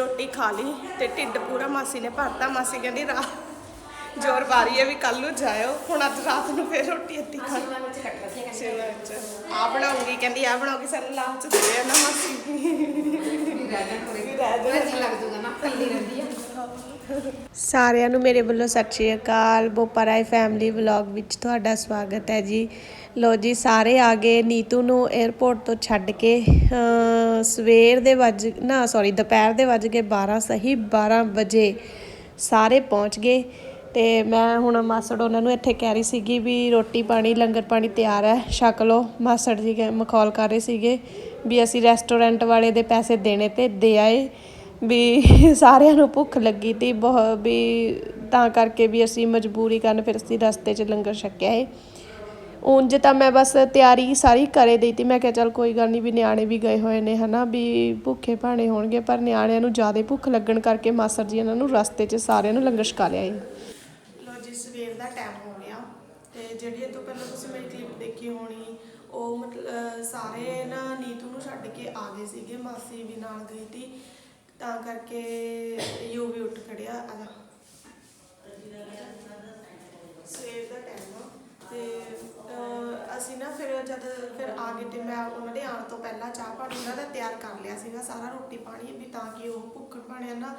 ਰੋਟੀ ਖਾ ਲਈ ਤੇ ਢਿੱਡ ਪੂਰਾ ਮਾਸੀ ਨੇ ਭਰਤਾ। ਮਾਸੀ ਕਹਿੰਦੀ ਰਾਤ ਜ਼ੋਰ ਬਾਰੀ ਹੈ ਵੀ ਕੱਲ ਨੂੰ ਜਾਇਓ। ਹੁਣ ਅੱਜ ਰਾਤ ਨੂੰ ਫੇਰ ਰੋਟੀ ਅੱਧੀ ਖਾ ਸ਼ਿਮਲਾ ਮਿਰਚ ਆ ਬਣਾਉਂਗੀ ਕਹਿੰਦੀ ਆ ਬਣਾਉਗੀ ਸਾਨੂੰ ਲਾਲਚ ਦੇ ਨਾ ਮਾਸੀ। ਰਹਿ ਜਾਣ ਰਹਿ ਜਾਣ। ਲੱਗ ਜੂਗਾ ਨਾ ਕੱਲੀ ਰਹਿੰਦੀ ਆ। ਸਾਰਿਆਂ ਨੂੰ ਮੇਰੇ ਵੱਲੋਂ ਸਤਿ ਸ਼੍ਰੀ ਅਕਾਲ। ਬੋਪਰਾਈ ਫੈਮਿਲੀ ਵਲੌਗ ਵਿੱਚ ਤੁਹਾਡਾ ਸਵਾਗਤ ਹੈ ਜੀ। ਲੋ ਜੀ, ਸਾਰੇ ਆ ਗਏ ਨੀਤੂ ਨੂੰ 에ਅਰਪੋਰਟ ਤੋਂ ਛੱਡ ਕੇ। ਸਵੇਰ ਦੇ ਵੱਜ, ਨਾ ਸੌਰੀ ਦੁਪਹਿਰ ਦੇ ਵੱਜ ਕੇ 12 ਸਹੀ 12 ਵਜੇ। ਸਾਰੇ ਪਹੁੰਚ ਗਏ ਤੇ ਮੈਂ ਹੁਣ ਮਾਸੜ ਉਹਨਾਂ ਨੂੰ ਇੱਥੇ ਕਹਿ ਰਹੀ ਸੀਗੀ ਵੀ ਰੋਟੀ ਪਾਣੀ, ਲੰਗਰ ਪਾਣੀ ਤਿਆਰ ਹੈ, ਛਕ ਲਓ। ਮਾਸੜ ਜੀ ਕਹਿ- ਮਖੌਲ ਕਰ ਰਹੇ ਸੀਗੇ ਵੀ ਅਸੀਂ ਰੈਸਟੋਰੈਂਟ ਵਾਲੇ ਦੇ ਪੈਸੇ ਦੇਣੇ ਤੇ ਦੇ ਆਏ। ਵੀ ਸਾਰਿਆਂ ਨੂੰ ਭੁੱਖ ਲੱਗੀ ਤੀ ਬਹੁਤ ਵੀ ਤਾਂ ਕਰਕੇ ਵੀ ਅਸੀਂ ਮਜਬੂਰੀ ਕਰਨ ਫਿਰ ਅਸੀਂ ਰਸਤੇ 'ਚ ਲੰਗਰ ਛਕਿਆ ਏ। ਉਂਝ ਤਾਂ ਮੈਂ ਬਸ ਤਿਆਰੀ ਸਾਰੀ ਕਰੇ ਦੀ ਤੀ, ਮੈਂ ਕਿਹਾ ਚੱਲ ਕੋਈ ਗੱਲ ਨਹੀਂ ਵੀ ਨਿਆਣੇ ਵੀ ਗਏ ਹੋਏ ਨੇ ਹਨਾ, ਵੀ ਭੁੱਖੇ ਭਾਣੇ ਹੋਣਗੇ, ਪਰ ਨਿਆਣਿਆਂ ਨੂੰ ਜ਼ਿਆਦਾ ਭੁੱਖ ਲੱਗਣ ਕਰਕੇ ਮਾਸਰ ਜੀ ਇਹਨਾਂ ਨੂੰ ਰਸਤੇ 'ਚ ਸਾਰਿਆਂ ਨੂੰ ਲੰਗਰ ਛਕਾ ਲਿਆ ਏ। ਲੋ ਜੀ, ਸਵੇਰ ਦਾ ਟਾਈਮ ਹੋ ਗਿਆ ਤੇ ਜਿਹੜੀ ਇਹ ਤੋਂ ਪਹਿਲਾਂ ਤੁਸੀਂ ਮੇਰੀ ਕਲਿੱਪ ਦੇਖੀ ਹੋਣੀ, ਉਹ ਮਤਲਬ ਸਾਰੇ ਨਾ ਨੀਤੂ ਨੂੰ ਛੱਡ ਕੇ ਆ ਗਏ ਸੀਗੇ, ਮਾਸੀ ਵੀ ਨਾਲ ਗਈ ਤੀ। ਤਾਂ ਕਰਕੇ ਯੂ ਵੀ ਉੱਠ ਖੜਿਆ ਆ ਜਾ ਸਵੇਰ ਦਾ ਟਾਈਮ ਆ। ਤੇ ਅਸੀਂ ਨਾ ਫਿਰ ਜਦ ਫਿਰ ਆ ਗਏ ਤੇ ਮੈਂ ਉਹਨਾਂ ਦੇ ਆਉਣ ਤੋਂ ਪਹਿਲਾਂ ਚਾਹ ਪਾਣੀ ਉਹਨਾਂ ਦਾ ਤਿਆਰ ਕਰ ਲਿਆ ਸੀਗਾ, ਸਾਰਾ ਰੋਟੀ ਪਾਣੀ ਵੀ ਤਾਂ ਕਿ ਉਹ ਭੁੱਖਣ ਭਾਣੇ ਨਾ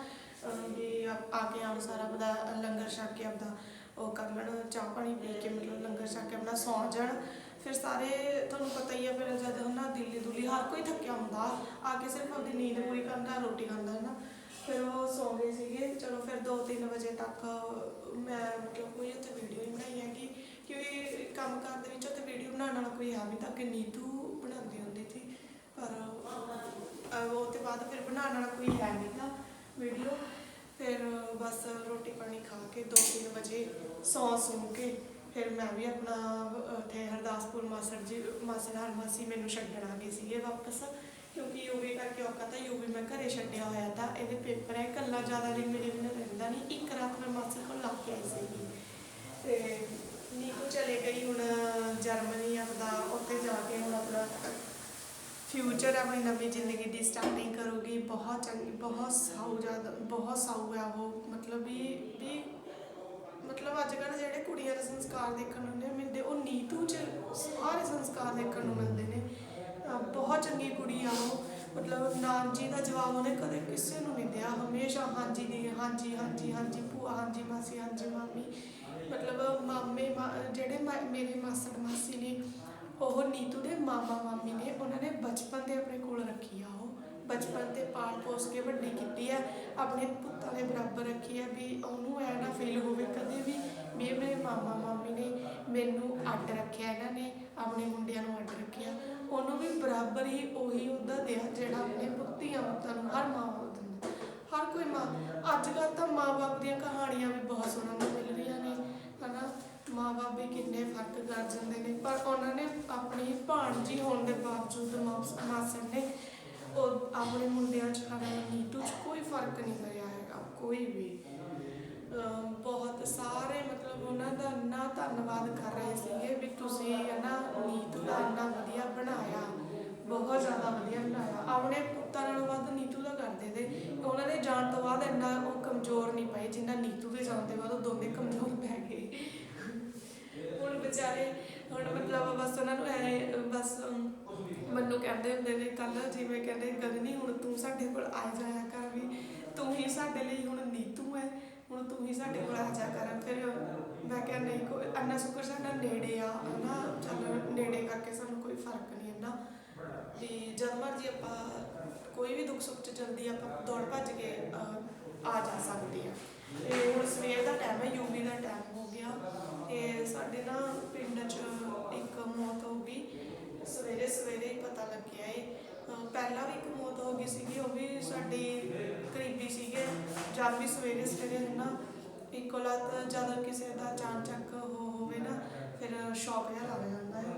ਵੀ ਆ ਕੇ ਆਉਣ ਸਾਰਾ ਆਪਦਾ ਲੰਗਰ ਛਕ ਕੇ ਆਪਦਾ ਉਹ ਕਰ ਲੈਣ, ਚਾਹ ਪਾਣੀ ਪੀ ਕੇ ਮਤਲਬ ਲੰਗਰ ਛਕ ਕੇ ਆਪਣਾ ਸੌਂ ਜਾਣ। ਫਿਰ ਸਾਰੇ ਤੁਹਾਨੂੰ ਪਤਾ ਹੀ ਆ, ਫਿਰ ਜਦ ਹਨਾ ਦਿੱਲੀ ਦੁੱਲੀ, ਹਰ ਕੋਈ ਥੱਕਿਆ ਹੁੰਦਾ। ਆ ਕੇ ਸਿਰਫ ਆਪਦੀ ਨੀਂਦ ਪੂਰੀ ਕਰਦਾ ਰੋਟੀ ਖਾਂਦਾ ਹੈ ਨਾ। ਫਿਰ ਉਹ ਸੌਂ ਗਏ ਸੀਗੇ। ਚਲੋ ਫਿਰ 2-3 ਵਜੇ ਤੱਕ ਮੈਂ ਮਤਲਬ ਕੋਈ ਉੱਥੇ ਵੀਡੀਓ ਨਹੀਂ ਬਣਾਈ ਹੈਗੀ, ਕਿਉਂਕਿ ਕੰਮ ਕਾਰ ਦੇ ਵਿੱਚ ਉੱਥੇ ਵੀਡੀਓ ਬਣਾਉਣ ਵਾਲਾ ਕੋਈ ਹੈ ਨਹੀਂ ਤਾਂ ਕਿ ਨੀਤੂ ਬਣਾਉਂਦੀ ਹੁੰਦੀ ਸੀ। ਪਰ ਉਹ ਤੇ ਬਾਅਦ ਫਿਰ ਬਣਾਉਣ ਵਾਲਾ ਕੋਈ ਹੈ ਨਹੀਂ ਤਾਂ ਵੀਡੀਓ ਫਿਰ ਬਸ ਰੋਟੀ ਪਾਣੀ ਖਾ ਕੇ 2-3 ਵਜੇ ਸੌਂ ਸੌਂ ਕੇ ਫਿਰ ਮੈਂ ਵੀ ਆਪਣਾ ਉੱਥੇ ਹਰਦਾਸਪੁਰ ਮਾਸੜ ਜੀ, ਮਾਸੜ ਹਰ ਮਾਸੀ ਮੈਨੂੰ ਛੱਡਣ ਆ ਗਏ ਸੀਗੇ ਵਾਪਸ, ਕਿਉਂਕਿ ਯੂਵੀ ਕਰਕੇ ਔਖਾ ਤਾਂ ਯੂਵੀ ਮੈਂ ਘਰੇ ਛੱਡਿਆ ਹੋਇਆ ਤਾਂ ਇਹਦੇ ਪੇਪਰ ਹੈ ਕੱਲਾ ਜ਼ਿਆਦਾ ਦਿਨ ਮੇਰੇ ਬਿਨਾਂ ਰਹਿੰਦਾ ਨਹੀਂ, ਇੱਕ ਰਾਤ ਮੈਂ ਮਾਸੀ ਕੋਲ ਲੱਗ ਕੇ ਆਈ ਸੀਗੀ। ਤੇ ਨੀਕੂ ਚਲੇ ਗਈ ਹੁਣ ਜਰਮਨੀ ਆਪਦਾ, ਉੱਥੇ ਜਾ ਕੇ ਹੁਣ ਆਪਣਾ ਫਿਊਚਰ ਆਪਣੀ ਨਵੀਂ ਜ਼ਿੰਦਗੀ ਦੀ ਸਟਾਰਟਿੰਗ ਕਰੂਗੀ। ਬਹੁਤ ਚੰਗੀ, ਬਹੁਤ ਸਾਊ ਜ਼ਿਆਦਾ, ਬਹੁਤ ਸਾਊ ਹੈ ਉਹ, ਮਤਲਬ ਵੀ ਵੀ ਮਤਲਬ ਅੱਜ ਕੱਲ੍ਹ ਜਿਹੜੇ ਕੁੜੀਆਂ ਦੇ ਸੰਸਕਾਰ ਦੇਖਣ ਨੂੰ ਨਹੀਂ ਮਿਲਦੇ ਉਹ ਨੀਤੂ ਚ ਸਾਰੇ ਸੰਸਕਾਰ ਦੇਖਣ ਨੂੰ ਮਿਲਦੇ ਨੇ। ਬਹੁਤ ਚੰਗੀ ਕੁੜੀ ਆ ਉਹ। ਮਤਲਬ ਨਾਮ ਜੀ ਦਾ ਜਵਾਬ ਉਹਨੇ ਕਦੇ ਕਿਸੇ ਨੂੰ ਨਹੀਂ ਦਿਆ। ਹਮੇਸ਼ਾ ਹਾਂਜੀ ਦੀ, ਹਾਂਜੀ ਹਾਂਜੀ ਹਾਂਜੀ, ਭੂਆ, ਹਾਂਜੀ, ਮਾਸੀ, ਹਾਂਜੀ, ਮਾਮੀ। ਮਤਲਬ ਮਾਮੇ, ਮਾ- ਜਿਹੜੇ ਮਾ- ਮੇਰੇ ਮਾਸੜ ਮਾਸੀ ਨੇ, ਉਹ ਨੀਤੂ ਦੇ ਮਾਮਾ, ਮਾਮੀ ਨੇ, ਉਹਨਾਂ ਨੇ ਬਚਪਨ ਦੇ ਆਪਣੇ ਕੋਲ ਰੱਖੀ ਆ ਉਹ। ਬਚਪਨ ਤੇ ਪਾਲ ਪੋਸ ਕੇ ਵੱਡੀ ਕੀਤੀ ਹੈ, ਆਪਣੇ ਪੁੱਤਾਂ ਦੇ ਬਰਾਬਰ ਰੱਖੀ ਹੈ ਵੀ ਉਹਨੂੰ ਐ ਨਾ ਫੀਲ ਹੋਵੇ ਕਦੇ ਵੀ ਵੀ ਇਹ ਮੇਰੇ ਮਾਮਾ, ਮਾਮੀ ਨੇ ਮੈਨੂੰ ਅੱਡ ਰੱਖਿਆ, ਇਹਨਾਂ ਨੇ ਆਪਣੇ ਮੁੰਡਿਆਂ ਨੂੰ ਅੱਡ ਰੱਖਿਆ। ਉਹਨੂੰ ਵੀ ਬਰਾਬਰ ਹੀ ਉਹੀ ਉਹਦਾ ਦਿਆ ਜਿਹੜਾ ਆਪਣੇ ਪੁੱਤੀਆਂ ਪੁੱਤਾਂ ਨੂੰ ਹਰ ਮਾਂ ਬਾਪ ਦਿੰਦਾ। ਹਰ ਕੋਈ ਮਾਂ ਅੱਜ ਕੱਲ੍ਹ ਤਾਂ ਮਾਂ-ਬਾਪ ਦੀਆਂ ਕਹਾਣੀਆਂ ਵੀ ਬਹੁਤ ਸੁਣਨ ਨੂੰ, ਮਿਲ ਰਹੀਆਂ ਨੇ, ਹਨਾ? ਮਾਂ-ਬਾਪ ਵੀ ਕਿੰਨੇ ਫ਼ਰਕ ਕਰ ਜਾਂਦੇ ਨੇ, ਪਰ ਉਹਨਾਂ ਨੇ ਆਪਣੀ ਭਾਣਜੀ ਹੋਣ ਦੇ ਬਾਵਜੂਦ ਮਾਸ- ਮਾਸੜ ਨੇ ਉਹ ਆਪਣੇ ਮੁੰਡਿਆਂ 'ਚ ਹਨਾ ਨੀਤੂ 'ਚ ਕੋਈ ਫ਼ਰਕ ਨਹੀਂ ਪਿਆ ਹੈਗਾ, ਕੋਈ ਵੀ। ਬਹੁਤ ਸਾਰੇ ਮਤਲਬ ਉਹਨਾਂ ਦਾ ਇੰਨਾ ਧੰਨਵਾਦ ਕਰ ਰਹੇ ਸੀਗੇ ਵੀ ਤੁਸੀਂ ਨਾ ਨੀਤੂ ਦਾ ਇੰਨਾ ਵਧੀਆ ਬਣਾਇਆ, ਬਹੁਤ ਜ਼ਿਆਦਾ ਵਧੀਆ ਬਣਾਇਆ। ਆਪਣੇ ਪੁੱਤਾਂ ਨਾਲੋਂ ਵੱਧ ਨੀਤੂ ਦਾ ਕਰਦੇ ਤੇ ਉਹਨਾਂ ਦੇ ਜਾਣ ਤੋਂ ਬਾਅਦ ਇੰਨਾ ਉਹ ਕਮਜ਼ੋਰ ਨਹੀਂ ਪਏ, ਜਿੰਨਾ ਨੀਤੂ ਦੇ ਜਾਣ ਤੋਂ ਬਾਅਦ ਉਹ ਦੋਨੇ ਕਮਜ਼ੋਰ ਪੈ ਗਏ। ਹੁਣ ਵਿਚਾਰੇ, ਹੁਣ ਮਤਲਬ ਬਸ ਉਹਨਾਂ ਨੂੰ ਐ, ਬਸ ਮੈਨੂੰ ਕਹਿੰਦੇ ਹੁੰਦੇ ਨੇ ਕੱਲ ਜਿਵੇਂ ਕਹਿੰਦੇ, ਗਗਨੀ, ਹੁਣ ਤੂੰ ਸਾਡੇ ਕੋਲ ਆ ਜਾਇਆ ਕਰ ਵੀ, ਤੂੰ ਹੀ ਸਾਡੇ ਲਈ ਹੁਣ ਨੀਤੂ ਹੈ ਹੁਣ ਤੂੰ ਹੀ ਸਾਡੇ ਕੋਲ ਆ ਜਾ ਕਰ। ਫਿਰ ਮੈਂ ਕਿਹਾ, ਨਹੀਂ, ਕੋਈ ਅੰਨਾ ਸ਼ੁਕਰ ਸਾਡਾ ਨੇੜੇ ਆ, ਹਨਾ? ਚੱਲ ਨੇੜੇ ਕਰਕੇ ਸਾਨੂੰ ਕੋਈ ਫ਼ਰਕ ਨਹੀਂ ਇੰਨਾ। ਵੀ ਜਦ ਮਰਜ਼ੀ ਆਪਾਂ, ਕੋਈ ਵੀ ਦੁੱਖ ਸੁੱਖ ਚ ਜਲਦੀ ਆਪਾਂ ਦੌੜ ਭੱਜ ਕੇ ਆ ਜਾ ਸਕਦੇ ਆ। ਤੇ ਹੁਣ ਸਵੇਰ ਦਾ ਟਾਈਮ ਹੈ ਯੂਵੀ ਦਾ ਟਾਈਮ ਹੋ ਗਿਆ। ਤੇ ਸਾਡੇ ਨਾ ਪਿੰਡ 'ਚ ਇੱਕ ਮੌਤ ਹੋ ਗਈ ਸਵੇਰੇ ਸਵੇਰੇ ਹੀ ਪਤਾ ਲੱਗਿਆ ਏ ਅਹ ਪਹਿਲਾਂ ਵੀ ਇੱਕ ਮੌਤ ਹੋ ਗਈ ਸੀਗੀ ਉਹ ਵੀ ਸਾਡੀ ਕਰੀਬੀ ਸੀਗੇ ਜਦ ਸਵੇਰੇ ਸਵੇਰੇ ਨਾ ਇੱਕੋ ਲੱਤ ਜਦ ਕਿਸੇ ਦਾ ਚਾਂਚਕ ਹੋ ਹੋਵੇ ਨਾ, ਫਿਰ ਸ਼ੌਕ ਜਿਹਾ ਲੱਗ ਜਾਂਦਾ ਹੈ।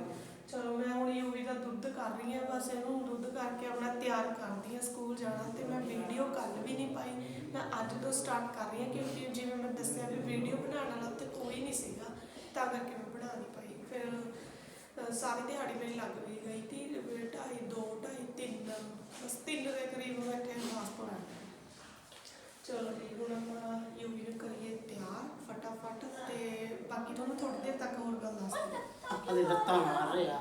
ਚਲੋ, ਮੈਂ ਹੁਣ ਯੂਵੀ ਦਾ ਦੁੱਧ ਕਰ ਰਹੀ ਹਾਂ, ਬਸ ਇਹਨੂੰ ਦੁੱਧ ਕਰਕੇ ਆਪਣਾ ਤਿਆਰ ਕਰਦੀ ਹਾਂ ਸਕੂਲ ਜਾਣਾ ਤੇ ਮੈਂ ਵੀਡੀਓ ਕੱਲ ਵੀ ਨਹੀਂ ਪਾਈ। ਮੈਂ ਅੱਜ ਤੋਂ ਸਟਾਰਟ ਕਰ ਰਹੀ ਹਾਂ ਕਿਉਂਕਿ ਜਿਵੇਂ ਮੈਂ ਦੱਸਿਆ ਵੀ ਵੀਡੀਓ ਬਣਾਉਣ ਵਾਲਾ ਤੇ ਕੋਈ ਨਹੀਂ ਸੀਗਾ, ਤਾਂ ਕਰਕੇ ਮੈਂ ਬਣਾ ਨਹੀਂ ਪਾਈ। ਫਿਰ ਸਾਰੀ ਦਿਹਾੜੀ ਮੇਰੀ ਲੱਗ ਵੀ ਗਈ ਤੀ ਢਾਈ, ਦੋ, ਢਾਈ, ਤਿੰਨ, ਬਸ ਤਿੰਨ ਦੇ ਕਰੀਬ ਬੈਠੇ ਹਸਪਤਾਲ ਚਲੋ ਜੀ ਹੁਣ ਆਪਾਂ ਯੂਵੀ ਨੂੰ ਕਰੀਏ ਤਿਆਰ ਫਟਾਫਟ ਤੇ ਬਾਕੀ ਤੁਹਾਨੂੰ ਥੋੜੀ ਦੇਰ ਤੱਕ ਹੋਰ ਗੱਲ ਦੱਸਦੀ ਆਪਾਂ ਦੇ ਲੱਤਾਂ ਮਾਰ ਰਿਹਾ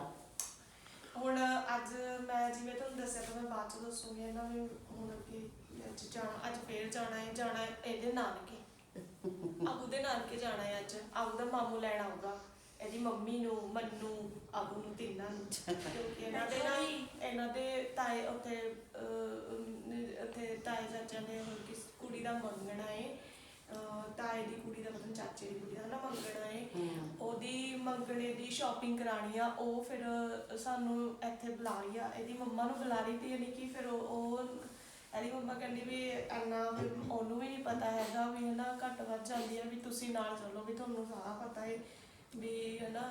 ਹੁਣ ਅੱਜ ਮੈਂ ਜਿਵੇਂ ਤੁਹਾਨੂੰ ਦੱਸਿਆ ਤਾਂ ਮੈਂ ਬਾਅਦ ਚ ਦੱਸੂਗੀ ਇਹਨਾਂ ਨੂੰ ਹੁਣ ਅੱਗੇ ਅੱਜ ਜਾਣਾ ਅੱਜ ਫੇਰ ਜਾਣਾ ਹੈ ਜਾਣਾ ਹੈ ਇਹਦੇ ਨਾਨਕੇ। ਆਬੂ ਦੇ ਨਾਨਕੇ ਜਾਣਾ ਹੈ ਅੱਜ। ਆਬੂ ਦਾ ਮਾਮੂ ਲੈਣ ਆਊਗਾ। ਇਹਦੀ ਮੰਮੀ ਨੂੰ ਮੰਨੂ ਆਬੂ ਨੂੰ ਤਿੰਨਾਂ ਨੂੰ। ਕਿਉਂਕਿ ਇਹਨਾਂ ਦੇ ਇਹਨਾਂ ਦੇ ਤਾਏ ਉੱਥੇ ਅਹ, ਉੱਥੇ ਤਾਏ ਚਾਚਾ ਨੇ ਹੁਣ ਕਿਸ ਕੁੜੀ ਦਾ ਮੰਗਣਾ ਹੈ ਅਹ, ਤਾਏ ਦੀ ਕੁੜੀ ਦਾ ਮਤਲਬ ਚਾਚੇ ਦੀ ਕੁੜੀ ਦਾ ਨਾ ਮੰਗਣਾ ਹੈ। ਉਹਦੀ ਮੰਗਣੇ ਦੀ ਸ਼ਾਪਿੰਗ ਕਰਾਣੀ ਆ ਉਹ ਫਿਰ ਸਾਨੂੰ ਇੱਥੇ ਬੁਲਾ ਰਹੀ ਆ। ਇਹਦੀ ਮੰਮਾ ਨੂੰ ਬੁਲਾ ਰਹੀ ਤੇ ਯਾਨੀ ਕਿ ਫਿਰ ਉਹ ਉਹ- ਇਹਦੀ ਮੰਮਾ ਕਹਿੰਦੀ ਵੀ ਇੰਨਾ ਵੀ ਉਹਨੂੰ ਵੀ ਨਹੀਂ ਪਤਾ ਹੈਗਾ ਵੀ ਹਨਾ ਘੱਟ ਵੱਧ ਜਾਂਦੀ ਆ ਵੀ ਤੁਸੀਂ ਨਾਲ ਚੱਲੋ ਵੀ ਤੁਹਾਨੂੰ ਸਾਰਾ ਪਤਾ ਹੈ ਵੀ ਹਨਾ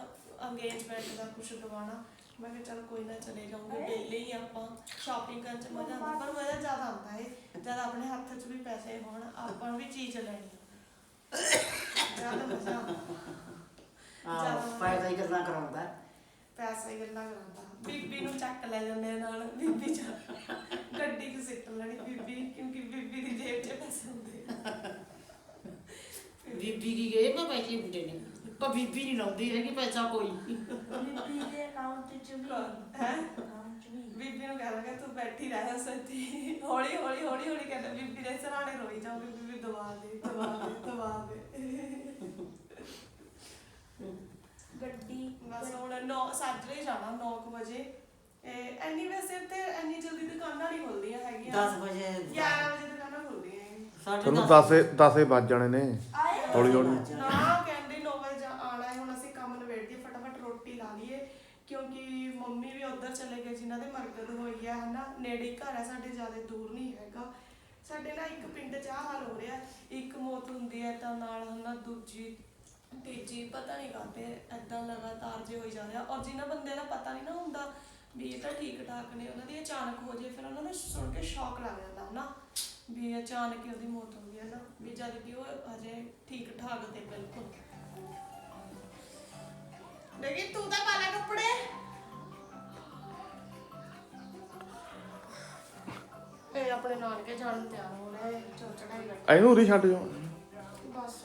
ਅੰਗੇਜਮੈਂਟ ਦਾ ਕੁਝ ਦਵਾਣਾ ਮੈਂ ਕਿਹਾ ਚਲ ਕੋਈ ਨਾ ਚਲੇ ਜਾਊਂਗੇ ਵਿਹਲੇ ਹੀ ਆਪਾਂ ਸ਼ਾਪਿੰਗ ਕਰਨ ਚ ਮਜ਼ਾ ਆਉਂਦਾ। ਪਰ ਮਜ਼ਾ ਜ਼ਿਆਦਾ ਆਉਂਦਾ ਹੈ ਜਦ ਆਪਣੇ ਹੱਥ 'ਚ ਵੀ ਪੈਸੇ ਹੋਣ ਆਪਾਂ ਵੀ ਚੀਜ਼ ਲੈਣੀ ਆ। ਜ਼ਿਆਦਾ ਮਜ਼ਾ ਆਉਂਦਾ। ਆਹ ਫਾਇਦਾ ਹੀ ਗੱਲਾਂ ਕਰਾਉਂਦਾ। ਪੈਸਾ ਹੀ ਗੱਲਾਂ ਕਰਾਂਦਾ ਬੀਬੀ ਨੂੰ ਚੱਕ ਲੈ ਜਾਂਦੇ ਆ ਨਾਲ ਬੀਬੀ ਚ। ਗੱਡੀ 'ਚ ਸਿੱਟ ਲੈਣੀ ਬੀਬੀ ਕਿਉਂਕਿ ਬੀਬੀ ਦੀ ਜੇਬ 'ਚ ਪੈਸੇ ਹੁੰਦੇ ਆ। ਬੀਬੀ ਕੀ ਗਏ? ਮੈਂ ਪੈਸੇ ਹੁੰਦੇ ਨੇ ਪਰ ਬੀਬੀ ਨਹੀਂ ਲਾਉਂਦੀ। ਹੈਗੀ ਪੈਸਾ ਕੋਈ ਬੀਬੀ ਦੇ ਅਕਾਊਂਟ ਚ ਵੀ। ਹੈ। ਅਕਾਊਂਟ ਚ ਵੀ। ਬੀਬੀ ਨੂੰ ਕਹਾਂਗਾ ਤੂੰ ਬੈਠੀ ਰਹਿ ਸੱਤੀ ਹੌਲੀ ਹੌਲੀ ਹੌਲੀ ਹੌਲੀ ਕਹਿੰਦਾ ਬੀਬੀ ਦੇ ਸਰਾਣੇ ਰੋਈ ਜਾਊਗੀ ਬੀਬੀ ਦਵਾ ਦੇ ਦਵਾ ਦੇ ਦਵਾ ਦੇ। ਗੱਡੀ ਬਸ ਹੁਣ 9 ਸਾਜਰੇ ਜਾਣਾ 9 ਵਜੇ। ਇਹ ਐਨੀ ਵੈਸੇ ਤੇ ਐਨੀ ਜਲਦੀ ਦੁਕਾਨਾਂ ਨਹੀਂ ਖੁੱਲਦੀਆਂ ਹੈਗੀਆਂ। 10 ਵਜੇ 11 ਵਜੇ ਦੁਕਾਨਾਂ ਖੁੱਲਦੀਆਂ ਤੁਹਾਨੂੰ ਦਸ 10 10 ਵੱਜ ਜਾਣੇ ਨੇ। ਹੌਲੀ ਹੌਲੀ ਨਾ ਕਹਿੰਦੇ 9 ਵਜੇ ਜਾ- ਆਉਣਾ ਹੈ ਹੁਣ ਅਸੀਂ ਕੰਮ ਨਿਬੇੜੀਏ ਫਟਾਫਟ ਰੋਟੀ ਲਾ ਲਈਏ ਕਿਉਂਕਿ ਮੰਮੀ ਵੀ ਉਧਰ ਚਲੇ ਗਏ ਜਿਨ੍ਹਾਂ ਦੇ ਮਰਗਦ ਹੋਈ ਹੈ ਹਨਾ ਨੇੜੇ ਹੀ ਘਰ ਹੈ ਸਾਡੇ ਜ਼ਿਆਦਾ ਦੂਰ ਨਹੀਂ ਹੈਗਾ ਸਾਡੇ ਨਾਲ ਇੱਕ ਪਿੰਡ 'ਚ ਆਹ ਹਾਲ ਹੋ ਰਿਹਾ। ਇੱਕ ਮੌਤ ਹੁੰਦੀ ਹੈ ਤਾਂ ਨਾਲ ਹਨਾ ਦੂਜੀ, ਤੀਜੀ, ਪਤਾ ਨਹੀਂ ਕਾਤੇ ਐਦਾਂ ਲਗਾਤਾਰ ਜੇ ਹੋਈ ਜਾ ਰਿਹਾ। ਔਰ ਜਿਨ੍ਹਾਂ ਬੰਦੇ ਦਾ ਪਤਾ ਨਹੀਂ ਨਾ ਹੁੰਦਾ ਵੀ ਇਹ ਤਾਂ ਠੀਕ ਠਾਕ ਨੇ, ਉਹਨਾਂ ਦੀ ਅਚਾਨਕ ਹੋ ਜੇ, ਫਿਰ ਉਹਨਾਂ ਨੂੰ ਸੁਣ ਕੇ ਸ਼ੌਕ ਲੱਗ ਜਾਂਦਾ ਹਨਾ ਵੀ ਅਚਾਨਕ ਹੀ ਉਹਦੀ ਮੌਤ ਹੋ ਗਈ ਹੈ ਨਾ, ਵੀ ਜਦ ਕਿ ਉਹ ਅਜੇ ਠੀਕ ਠਾਕ ਤੇ ਬਿਲਕੁਲ। ਲੇਕਿਨ ਤੂੰ ਤਾਂ ਪਾਲਾ ਕੱਪੜੇ। ਆਪਣੇ ਨਾਨਕੇ ਜਾਣ ਨੂੰ ਤਿਆਰ ਹੋ ਰਿਹਾ ਹੈ ਚੋ ਚੜਾਈ ਬੈਠਾ ਇਹਨੂੰ ਉਰੀ ਛੱਡ ਜਾਓ। ਬਸ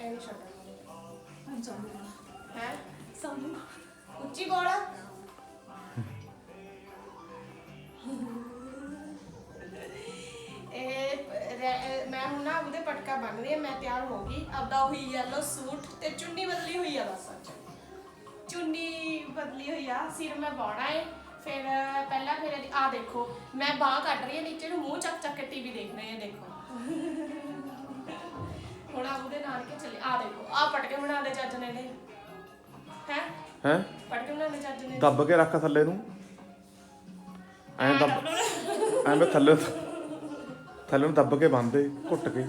ਇਹ ਨਹੀਂ ਛੱਡਣਾ ਹੈ? ਸਾਨੂੰ ਉੱਚੀ ਬੋਲ। ਇਹ ਰੈ- ਮੈਂ ਹੁਣ ਨਾ ਉਹਦੇ ਪਟਕਾ ਬਣ ਰਹੀ ਹੈ ਮੈਂ ਤਿਆਰ ਹੋ ਗਈ। ਆਪਦਾ ਉਹੀ ਯੈਲੋ ਸੂਟ ਤੇ ਚੁੰਨੀ ਬਦਲੀ ਹੋਈ ਆ ਬਸ ਅੱਜ। ਚੁੰਨੀ ਬਦਲੀ ਹੋਈ ਆ ਸਿਰ ਮੈਂ ਬਾਉਣਾ ਹੈ ਫਿਰ ਪਹਿਲਾਂ ਫਿਰ ਇਹਦੀ ਆ ਦੇਖੋ ਮੈਂ ਬਾਹ ਕੱਢ ਰਹੀ ਹਾਂ ਨੀਚੇ ਨੂੰ ਮੂੰਹ ਚੱਕ ਚੱਕ ਕੇ ਟੀਵੀ ਦੇਖ ਰਹੇ ਹਾਂ ਦੇਖੋ। ਹੁਣ ਆ ਉਹਦੇ ਨਾਲ ਕੇ ਚੱਲੇ। ਆ ਦੇਖੋ ਆ ਪਟਕੇ ਬਣਾ ਦੇ ਚੱਜ ਨੇ ਨੇ ਹੈ? ਹੈ? ਪਟਕੇ ਬਣਾਉਣੇ ਚੱਜ ਨੇ। ਦੱਬ ਕੇ ਰੱਖ ਥੱਲੇ ਨੂੰ। ਐਂ ਦੱਬ ਐਂ ਥੱਲੇ ਥੱਲੇ ਨੂੰ ਦੱਬ ਕੇ ਬੰਨਦੇ ਘੁੱਟ ਕੇ।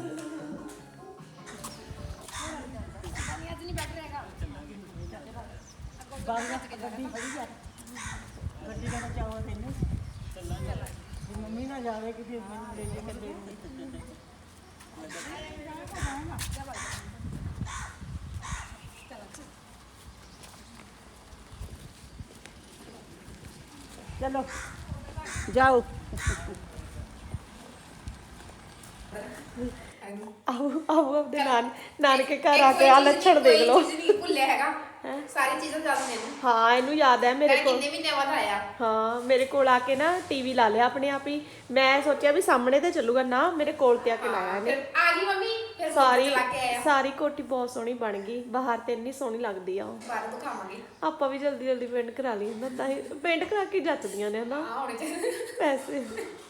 ਗੱਡੀ ਦਾ ਚਾਵਾ ਤੈਨੂੰ ਵੀ ਮੰਮੀ ਨਾ ਜਾਵੇ ਕਿਤੇ ਮੈਨੂੰ ਲੈ ਕੇ ਕੱਢੇ ਚਲੋ, ਜਾਓ। ਆਓ ਆਓ ਆਪਣੇ ਨਾਨ ਨਾਨਕੇ ਘਰ ਆ ਕੇ ਆ ਲੱਛਣ ਦੇਖ ਲਓ। ਭੁੱਲਿਆ ਹੈਗਾ। ਸਾਰੀ ਚੀਜ਼ਾਂ ਯਾਦ ਮੈਨੂੰ। ਹਾਂ ਇਹਨੂੰ ਯਾਦ ਹੈ ਮੇਰੇ ਮੈਂ ਕੋਲ। ਕਿੰਨੇ ਮਹੀਨੇ ਬਾਅਦ ਆਇਆ। ਹਾਂ ਮੇਰੇ ਕੋਲ ਆ ਕੇ ਨਾ ਟੀਵੀ ਲਾ ਲਿਆ ਆਪਣੇ ਆਪ ਹੀ। ਮੈਂ ਸੋਚਿਆ ਵੀ ਸਾਹਮਣੇ ਤੇ ਚੱਲੂਗਾ ਨਾ ਮੇਰੇ ਕੋਲ ਤੇ ਆ ਕੇ ਲਾਇਆ ਇਹਨੇ। ਫਿਰ ਆ ਗਈ ਮੰਮੀ ਫਿਰ ਸਾਰੀ ਸਾਰੀ ਲਾ ਕੇ ਆਇਆ। ਸਾਰੀ ਕੋਠੀ ਬਹੁਤ ਸੋਹਣੀ ਬਣ ਗਈ। ਬਾਹਰ ਤੇ ਇੰਨੀ ਸੋਹਣੀ ਲੱਗਦੀ ਆ ਉਹ। ਬਾਹਰ ਤੋਂ ਖਾਵਾਂਗੇ। ਆਪਾਂ ਵੀ ਜਲਦੀ ਜਲਦੀ ਪੇਂਟ ਕਰਾ ਲਈ ਹੁੰਦਾ ਤਾਂ ਇਹ ਪੇਂਟ ਕਰਾ ਕੇ ਜੱਚਦੀਆਂ ਨੇ ਹਨਾ। ਆ ਹੁਣ ਤੇ ਪੈਸੇ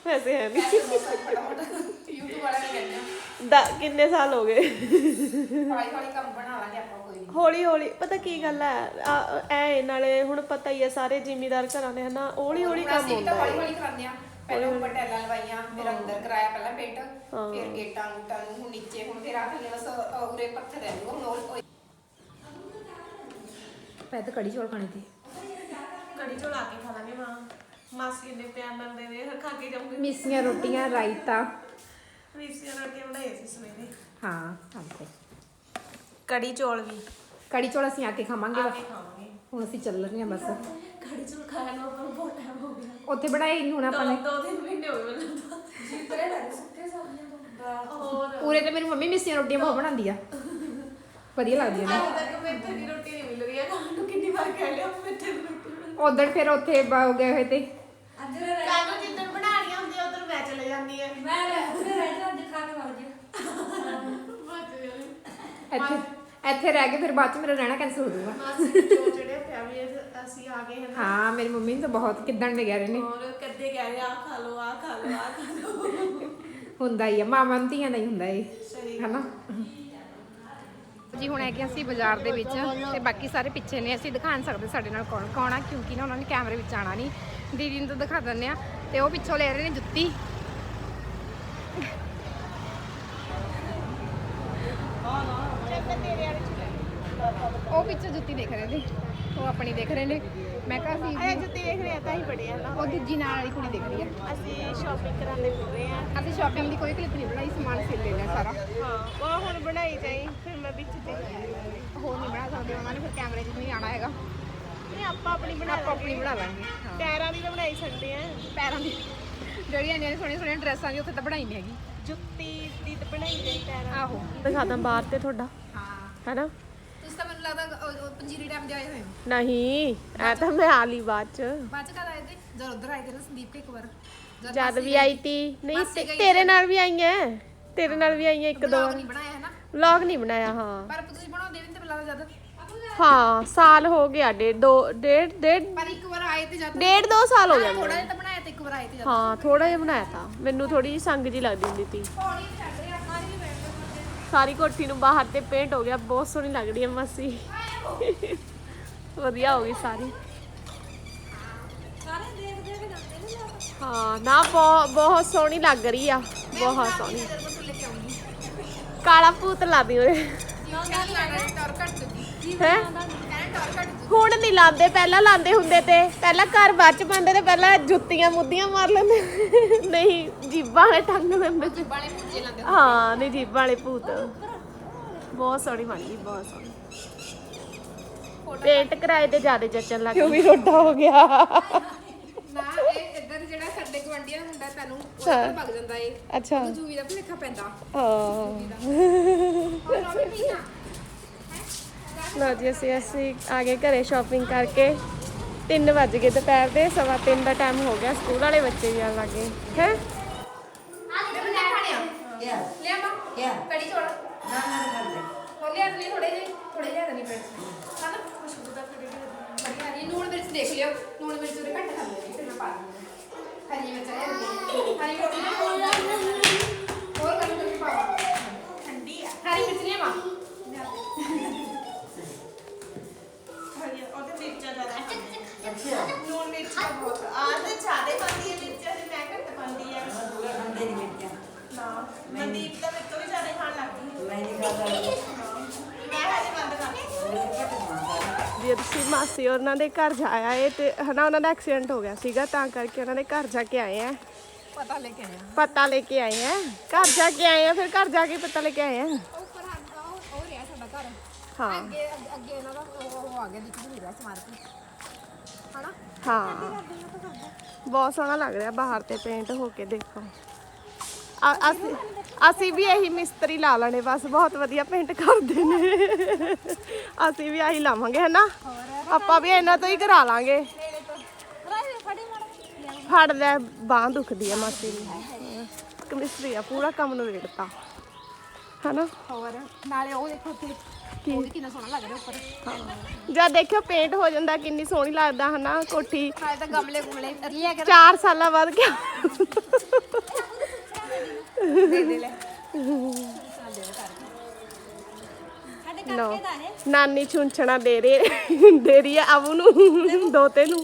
ਪੈਸੇ ਹੈ ਨਹੀਂ YouTube ਵਾਲਾ ਵੀ ਕਹਿੰਦੇ ਦਾ ਕਿੰਨੇ ਸਾਲ ਹੋ ਗਏ? ਹੌਲੀ ਹੌਲੀ ਕੰਮ ਬਣਾ ਲਾਂਗੇ ਆਪਾਂ। ਹੌਲੀ ਹੌਲੀ ਪਤਾ ਕੀ ਗੱਲ ਹੈ? ਆ- ਐ ਨਾਲੇ ਹੁਣ ਪਤਾ ਹੀ ਹੈ ਸਾਰੇ ਜ਼ਿਮੀਦਾਰ ਘਰਾਂ ਦੇ ਹਨਾ ਹੌਲੀ ਹੌਲੀ ਕੰਮ ਹੁੰਦਾ ਹੌਲੀ ਹੈ। ਹੌਲੀ ਕਰਾਉਂਦੇ ਆ ਪਹਿਲਾਂ ਉੱਪਰ ਟੈਲਾਂ ਲਵਾਈਆਂ ਫਿਰ ਅੰਦਰ ਕਰਾਇਆ ਪਹਿਲਾਂ ਪੇਂਟ ਫਿਰ ਗੇਟਾਂ ਗੂਟਾਂ ਨੂੰ ਹੁਣ ਨੀਚੇ ਹੁਣ ਫਿਰ ਆ ਥੱਲੇ ਬਸ ਅ, ਉਰੇ ਪੱਥਰ ਰਹਿ ਜੂਗਾ ਹੁਣ ਉਹ ਪੈ ਤਾਂ ਕੜੀ ਚੌਲ ਖਾਣੇ ਤੇ ਕੜੀ ਚੋਲ ਆ ਕੇ ਖਾ ਲਾਂਗੇ ਮਾਂ। ਮਾਸੀ ਨੇ ਪਿਆਰ ਨਾਲ ਦੇ ਦੇ ਖਾ ਕੇ ਜਾਊਂਗੇ। ਮਿਸੀਆਂ ਰੋਟੀਆਂ ਰਾਇਤਾ। ਰੀਸੀਆਂ ਰੋਟੀਆਂ ਬਣਾਈ ਸੀ ਸਵੇਰੇ। ਹਾਂ ਆਂਤੇ ਕੜੀ ਚੌਲ ਵੀ। ਕੜੀ ਚੌਲ ਅਸੀਂ ਆ ਕੇ ਖਾਵਾਂਗੇ ਆ ਕੇ ਖਾਵਾਂਗੇ। ਹੁਣ ਅਸੀਂ ਚੱਲ ਰਹੇ ਹਾਂ ਬਸ। ਕੜੀ ਚੌਲ ਖਾਇਆ ਨੂੰ ਆਪਾਂ ਨੂੰ ਬਹੁਤ ਟਾਈਮ ਹੋ ਗਿਆ। ਉੱਥੇ ਬਣਾਏ ਨਹੀਂ ਹੁਣ ਆਪਾਂ ਦੋ ਨੇ। ਦੋ ਤਿੰਨ ਮਹੀਨੇ ਹੋ ਗਏ ਮੈਨੂੰ ਤਾਂ। ਜਿੱਤਰੇ ਲੱਗੇ ਸੁੱਕੇ ਸਬਜ਼ੀਆਂ ਤੋਂ ਹੋਰ? ਪੂਰੇ ਤੇ ਮੇਰੀ ਮੰਮੀ ਮਿਸੀਆਂ ਰੋਟੀਆਂ ਬਹੁਤ ਬਣਾਉਂਦੀ ਆ। ਵਧੀਆ ਲੱਗਦੀਆਂ ਨੇ ਅੱਜ ਤੱਕ ਮੈਂ ਇੱਥੇ ਦੀ ਰੋਟੀ ਨਹੀਂ ਮਿਲ ਰਹੀ ਹੈ ਖਾਣ ਨੂੰ ਕਿੰਨੀ ਵਾਰ ਕਹਿ ਲਿਆ ਉਧਰ ਫਿਰ ਉੱਥੇ ਬ- ਗਏ ਹੋਏ ਤੇ। ਕਾਨੂੰ ਜਿੱਦਣ ਬਣਾਣੀਆਂ ਹੁੰਦੀਆਂ ਉਧਰ ਮੈਂ ਚਲੇ ਜਾਂਦੀ ਆ। ਇੱਥੇ ਇੱਥੇ ਰਹਿ ਕੇ ਫਿਰ ਬਾਅਦ ਚ ਮੇਰਾ ਰਹਿਣਾ ਕੈਂਸਲ ਹੋ ਜਾਊਗਾ। ਮਾਸੀ ਜੋ ਜਿਹੜੇ ਪਿਆ ਵੀ ਇਹ- ਅਸੀਂ ਆ ਗਏ ਹਨ। ਹਾਂ ਮੇਰੀ ਮੰਮੀ ਨੂੰ ਤਾਂ ਬਹੁਤ ਕਿੱਦਣ ਦੇ ਕਹਿ ਰਹੇ ਨੇ। ਔਰ ਕਦੇ ਕਹਿ ਰਹੇ ਆ ਖਾ ਲਓ ਆ ਖਾ ਲਓ ਆ ਖਾ ਲਓ। ਹੁੰਦਾ ਹੀ ਆ ਮਾਵਾਂ ਨੂੰ ਧੀਆਂ ਦਾ ਹੀ ਹੁੰਦਾ ਏ ਹਨਾ। ਜੀ ਹੁਣ ਹੈ ਕਿ ਅਸੀਂ ਬਾਜ਼ਾਰ ਦੇ ਵਿੱਚ ਤੇ ਬਾਕੀ ਸਾਰੇ ਪਿੱਛੇ ਨੇ ਅਸੀਂ ਦਿਖਾ ਨਹੀਂ ਸਕਦੇ ਸਾਡੇ ਨਾਲ ਕੌਣ ਕੌਣ ਆ ਕਿਉਂਕਿ ਨਾ ਉਹਨਾਂ ਨੇ ਕੈਮਰੇ ਵਿੱਚ ਆਣਾ ਨਹੀਂ ਦੀਦੀ ਨੂੰ ਤਾਂ ਦਿਖਾ ਦਿੰਦੇ ਆ ਤੇ ਉਹ ਪਿੱਛੋਂ ਲੈ ਰਹੇ ਨੇ ਜੁੱਤੀ। ਉਹ ਪਿੱਛੋਂ ਜੁੱਤੀ ਦੇਖ ਰਹੇ ਨੇ। ਉਹ ਆਪਣੀ ਦੇਖ ਰਹੇ ਨੇ। ਮੈਂ ਕਿਹਾ ਇਹ ਸੀ ਜੁੱਤੀ ਦੇਖ ਰਹੇ ਆ ਤਾਂ ਹੀ ਬੜੇ ਆ ਨਾ। ਉਹ ਦੂਜੀ ਨਾਲ ਵਾਲੀ ਕੁੜੀ ਦੇਖ ਰਹੀ ਆ। ਅਸੀਂ ਸ਼ਾਪਿੰਗ ਕਰਾਂਦੇ ਫਿਰ ਰਹੇ ਆ। ਅਸੀਂ ਸ਼ਾਪਿੰਗ ਦੀ ਕੋਈ ਕਲਿੱਪ ਨਹੀਂ ਬਣਾਈ ਸਮਾਨ ਸਿਲ ਲੈ ਲਿਆ ਸਾਰਾ। ਹਾਂ ਉਹ ਹੁਣ ਬਣਾਈ ਜਾਈ ਫਿਰ ਮੈਂ ਵਿੱਚ ਤੇ। ਹੋਰ ਨਹੀਂ ਬਣਾ ਸਕਦੇ ਉਹਨਾਂ ਨੇ ਫਿਰ ਕੈਮਰੇ 'ਚ ਨਹੀਂ ਆਣਾ ਹੈਗਾ। ਨਹੀਂ ਆਪਾਂ ਆਪਣੀ ਬਣਾ ਆਪਾਂ ਆਪਣੀ ਬਣਾ ਲਾਂਗੇ ਹਾਂ। ਟਾਇਰਾਂ ਦੀ ਤਾਂ ਬਣਾਈ ਸਕਦੇ ਆ। ਪੈਰਾਂ ਦੀ। ਜਿਹੜੀਆਂ ਇੰਨੀਆਂ ਸੋਹਣੀਆਂ ਸੋਹਣੀਆਂ ਡਰੈਸਾਂ ਦੀ ਉੱਥੇ ਤਾਂ ਬਣਾਈ ਨਹੀਂ ਹੈਗੀ। ਜੁੱਤੀ ਦੀ ਤਾਂ ਬਣਾਈ ਜਾਈ ਟਾਇਰਾਂ ਆਹੋ। ਦਿਖਾਦਾ ਬਾਹਰ ਤੇ ਤੁਹਾਡਾ। ਹਾਂ। ਹੈਨਾ? ਤੁਸੀਂ ਤਾਂ ਮੈਨੂੰ ਲੱਗਦਾ ਉਹ- ਉਹ ਪੰਜੀਰੀ ਡੈਮ ਦੇ ਆਏ ਹੋਏ ਹੋ। ਨਹੀਂ ਐ ਤਾਂ ਮੈਂ ਆ ਲਈ ਬਾਅਦ ਚ। ਬਾਅਦ ਚ ਕਦ ਆਏ ਤੇ ਜਦ ਉਧਰ ਆਏ ਤੇ ਨਾ ਸੰਦੀਪ ਕੇ ਇੱਕ ਵਾਰ। ਜਦ ਵੀ ਆਈ ਤੀ। ਨਹੀਂ ਮਾਸੀ ਤੇ- ਗਈ ਤੇਰੇ ਨਾਲ ਵੀ ਆਈਆਂ। ਤੇਰੇ ਨਾਲ ਵੀ ਆਈਆਂ ਇੱਕ ਦੋ ਵਲੌਗ ਵਾਰ। ਨਹੀਂ ਬਣਾਇਆ ਹੈ ਨਾ? ਵਲੌਗ ਨਹੀਂ ਬਣਾਇਆ ਹਾਂ। ਪਰ ਤੁਸੀਂ ਬਣਾਉਂਦੇ ਵੀ ਨਹੀਂ ਤੇ ਬੁਲਾਦਾ ਜਦ ਹਾਂ ਸਾਲ ਹੋ ਗਿਆ ਡੇਢ ਦੋ ਡੇਢ ਡੇਢ ਪਰ ਇੱਕ ਵਾਰ ਆਏ ਤੇ ਜਦ ਡੇਢ ਦੋ ਸਾਲ ਹੋ ਥੋੜਾ ਜਾਂਦੇ ਜਿਹਾ ਤਾਂ ਬਣਾਇਆ ਤੇ ਇੱਕ ਵਾਰ ਆਏ ਤੇ ਜਦ ਹਾਂ ਥੋੜਾ ਜਿਹਾ ਬਣਾਇਆ ਤਾਂ। ਮੈਨੂੰ ਥੋੜੀ ਜਿਹੀ ਸੰਗ ਜੀ ਲੱਗਦੀ ਹੁੰਦੀ ਤੀ ਛੱਡ ਰਹੇ ਆਪਾਂ ਨਹੀਂ ਬੈਠਦੇ ਸਾਰੀ ਕੋਠੀ ਨੂੰ ਬਾਹਰ ਤੇ ਪੇਂਟ ਹੋ ਗਿਆ ਬਹੁਤ ਸੋਹਣੀ ਲੱਗ ਰਹੀ ਹੈ ਮਾਸੀ। ਵਧੀਆ ਹੋ ਗਈ ਸਾਰੀ। ਹਾਂ ਨਾ ਬਹੁਤ ਬਹੁਤ ਸੋਹਣੀ ਲੱਗ ਰਹੀ ਆ ਬਹੁਤ ਸੋਹਣੀ। ਕਾਲਾ ਟੌਰ ਘੱਟ ਦਿੱਤੀ ਹੈ? ਹੁਣ ਨਹੀਂ ਲਾਉਂਦੇ ਪਹਿਲਾਂ ਲਾਉਂਦੇ ਹੁੰਦੇ ਤੇ। ਪਹਿਲਾਂ ਘਰ ਬਾਅਦ ਚ ਪਾਉਂਦੇ ਤੇ ਪਹਿਲਾਂ ਜੁੱਤੀਆਂ ਮੁੱਦੀਆਂ ਮਾਰ ਲੈਂਦੇ। ਨਹੀਂ ਜੀਬਾਂ ਵਾਲੇ ਟੰਗ ਪੁੱਜੇ ਲਾਂਦੇ ਹਾਂ ਨਹੀਂ ਜੀਬਾਂ ਵਾਲੇ ਭੂਤ। ਬਹੁਤ ਸੋਹਣੀ ਬਣ ਗਈ ਬਹੁਤ ਸੋਹਣੀ। ਪੇਂਟ ਕਰਾਏ ਤੇ ਜ਼ਿਆਦਾ ਜੱਚਣ ਲੱਗ ਗਈ ਵੀ ਰੋਡਾ ਹੋ ਗਿਆ? ਨਾ ਇਹ ਇੱਧਰ ਜਿਹੜਾ ਸਾਡੇ ਗਵੰਡੀਆਂ ਦਾ ਮੁੰਡਾ ਤੈਨੂੰ ਉਹ ਭੱਗ ਜਾਂਦਾ ਏ। ਅੱਛਾ। ਜੂਵੀ ਦਾ ਭੁਲੇਖਾ ਪੈਂਦਾ। ਹਾਂ। ਹੋਰ ਉਹ ਵੀ ਨਹੀਂ ਆ ਲਓ ਜੀ, ਅਸੀਂ ਅਸੀਂ ਆ ਗਏ ਘਰੇ ਸ਼ਾਪਿੰਗ ਕਰਕੇ। 3 ਵੱਜ ਗਏ ਦੁਪਹਿਰ ਦੇ, ਸਵਾ 3 ਦਾ ਟਾਈਮ ਹੋ ਗਿਆ, ਸਕੂਲ ਵਾਲੇ ਬੱਚੇ ਵੀ ਆਉਣ ਲੱਗੇ। ਹੈ ਮੈਂ ਬਣਾ ਖਾਣੇ ਆ ਲਿਆ ਮਾਂ ਕੜੀ ਚੋਲ ਹੋ ਲਿਆ ਨਹੀਂ ਥੋੜੇ ਜਿਹੇ ਥੋੜੇ ਜਿਹੇ ਨਹੀਂ ਪੇਟ ਹਾਂ ਨਾ ਖੁਸ਼ਬੂ ਦਾ ਥੋੜੇ ਜਿਹੇ ਵਧੀਆ ਨਹੀਂ ਨੂਣ ਮਿਰਚ ਦੇਖ ਲਿਓ ਨੂਣ ਮਿਰਚ ਉਹਦੇ ਘੱਟ ਖਾਂਦੇ ਨੇ ਫਿਰ ਮੈਂ ਪਾ ਦੂੰਗੀ ਹਰੀ ਮਿਰਚ ਹੈ ਹਰੀ ਰੋਟੀ ਨਾ ਹੋਰ ਕਰ ਕੇ ਪਾਵਾ ਠੰਡੀ ਆ ਹਰੀ ਮਿਰਚ ਨਹੀਂ ਮਾਂ ਉਹਦੇ ਮਿਰਚਾਂ ਜ਼ਿਆਦਾ ਅੱਛਾ ਲੂਣ ਮਿਰਚ ਦਾ ਬਹੁਤ ਆ ਤੇ ਜ਼ਿਆਦਾ ਪਾਉਂਦੀ ਹੈ ਮਿਰਚਾਂ ਤੇ ਮੈਂ ਘੱਟ ਪਾਉਂਦੀ ਆ ਨਾ ਮਨਦੀਪ ਤਾਂ ਮੇਰੇ ਤੋਂ ਵੀ ਜ਼ਿਆਦਾ ਖਾਣ ਲੱਗ ਗਈ ਹਾਂ। ਮੈਂ ਹਜੇ ਬੰਦ ਕਰਤੀ ਜੀ ਅਸੀਂ ਮਾਸੀ ਉਹਨਾਂ ਦੇ ਘਰ ਜਾਇਆ ਏ ਤੇ ਹਨਾ ਉਹਨਾਂ ਦਾ ਐਕਸੀਡੈਂਟ ਹੋ ਗਿਆ ਸੀਗਾ ਤਾਂ ਕਰਕੇ ਉਹਨਾਂ ਦੇ ਘਰ ਜਾ ਕੇ ਆਏ ਆ। ਪਤਾ ਲੈ ਕੇ ਆਇਆ ਪਤਾ ਲੈ ਕੇ ਆਏ ਆ। ਘਰ ਜਾ ਕੇ ਆਏ ਆ ਫਿਰ ਘਰ ਜਾ ਕੇ ਪਤਾ ਲੈ ਕੇ ਆਏ ਆ। ਉਹ ਉੱਪਰ ਆ ਉਹ ਉਹ ਰਿਹਾ ਸਾਡਾ ਘਰ। ਹਾਂ। ਅੱਗੇ ਅੱਗੇ- ਅੱਗੇ ਇਹਨਾਂ ਦਾ ਉਹ ਉਹ ਆ ਗਿਆ ਦਿੱਖ ਨਹੀਂ ਰਿਹਾ ਸਮਾਰਕ। ਹਨਾ? ਹਾਂ। ਬਹੁਤ ਸੋਹਣਾ ਲੱਗ ਰਿਹਾ ਬਾਹਰ ਤੇ ਪੇਂਟ ਹੋ ਕੇ ਦੇਖੋ। ਅਸੀਂ ਅਸੀਂ ਵੀ ਇਹੀ ਮਿਸਤਰੀ ਲਾ ਲੈਣੇ ਬਸ ਬਹੁਤ ਵਧੀਆ ਪੇਂਟ ਕਰਦੇ ਨੇ। ਅਸੀਂ ਵੀ ਆਹੀ ਲਾਵਾਂਗੇ ਹਨਾ? ਆਪਾਂ ਵੀ ਇਹਨਾਂ ਤੋਂ ਹੀ ਕਰਾ ਲਾਂਗੇ। ਫੜ ਲੈ ਬਾਹ ਦੁਖਦੀ ਆ ਮਾਸੀ ਦੀ। ਇੱਕ ਮਿਸਤਰੀ ਆ ਪੂਰਾ ਕੰਮ ਨੂੰ ਵੇੜਤਾ ਹਨਾ? ਹੋਰ ਨਾਲੇ ਉਹ ਦੇਖੋ ਉਹ ਵੀ ਕਿੰਨਾ ਸੋਹਣਾ ਲੱਗ ਰਿਹਾ ਉੱਪਰ। ਜਦ ਦੇਖਿਓ ਪੇਂਟ ਹੋ ਜਾਂਦਾ ਕਿੰਨੀ ਸੋਹਣੀ ਲੱਗਦਾ ਹਨਾ ਕੋਠੀ। ਹਾਲੇ ਤਾਂ ਗਮਲੇ ਗੁਮਲੇ ਲਿਆ ਕੇ 4 ਸਾਲਾਂ ਬਾਅਦ ਕਿਆ? ਦੇ ਦੇ ਲੈ। ਲਓ ਨਾਨੀ ਛੁੰਛਣਾ ਦੇ ਰਹੀ ਦੇ ਰਹੀ ਆ ਅਬੂ ਨੂੰ ਦੋਤੇ ਨੂੰ।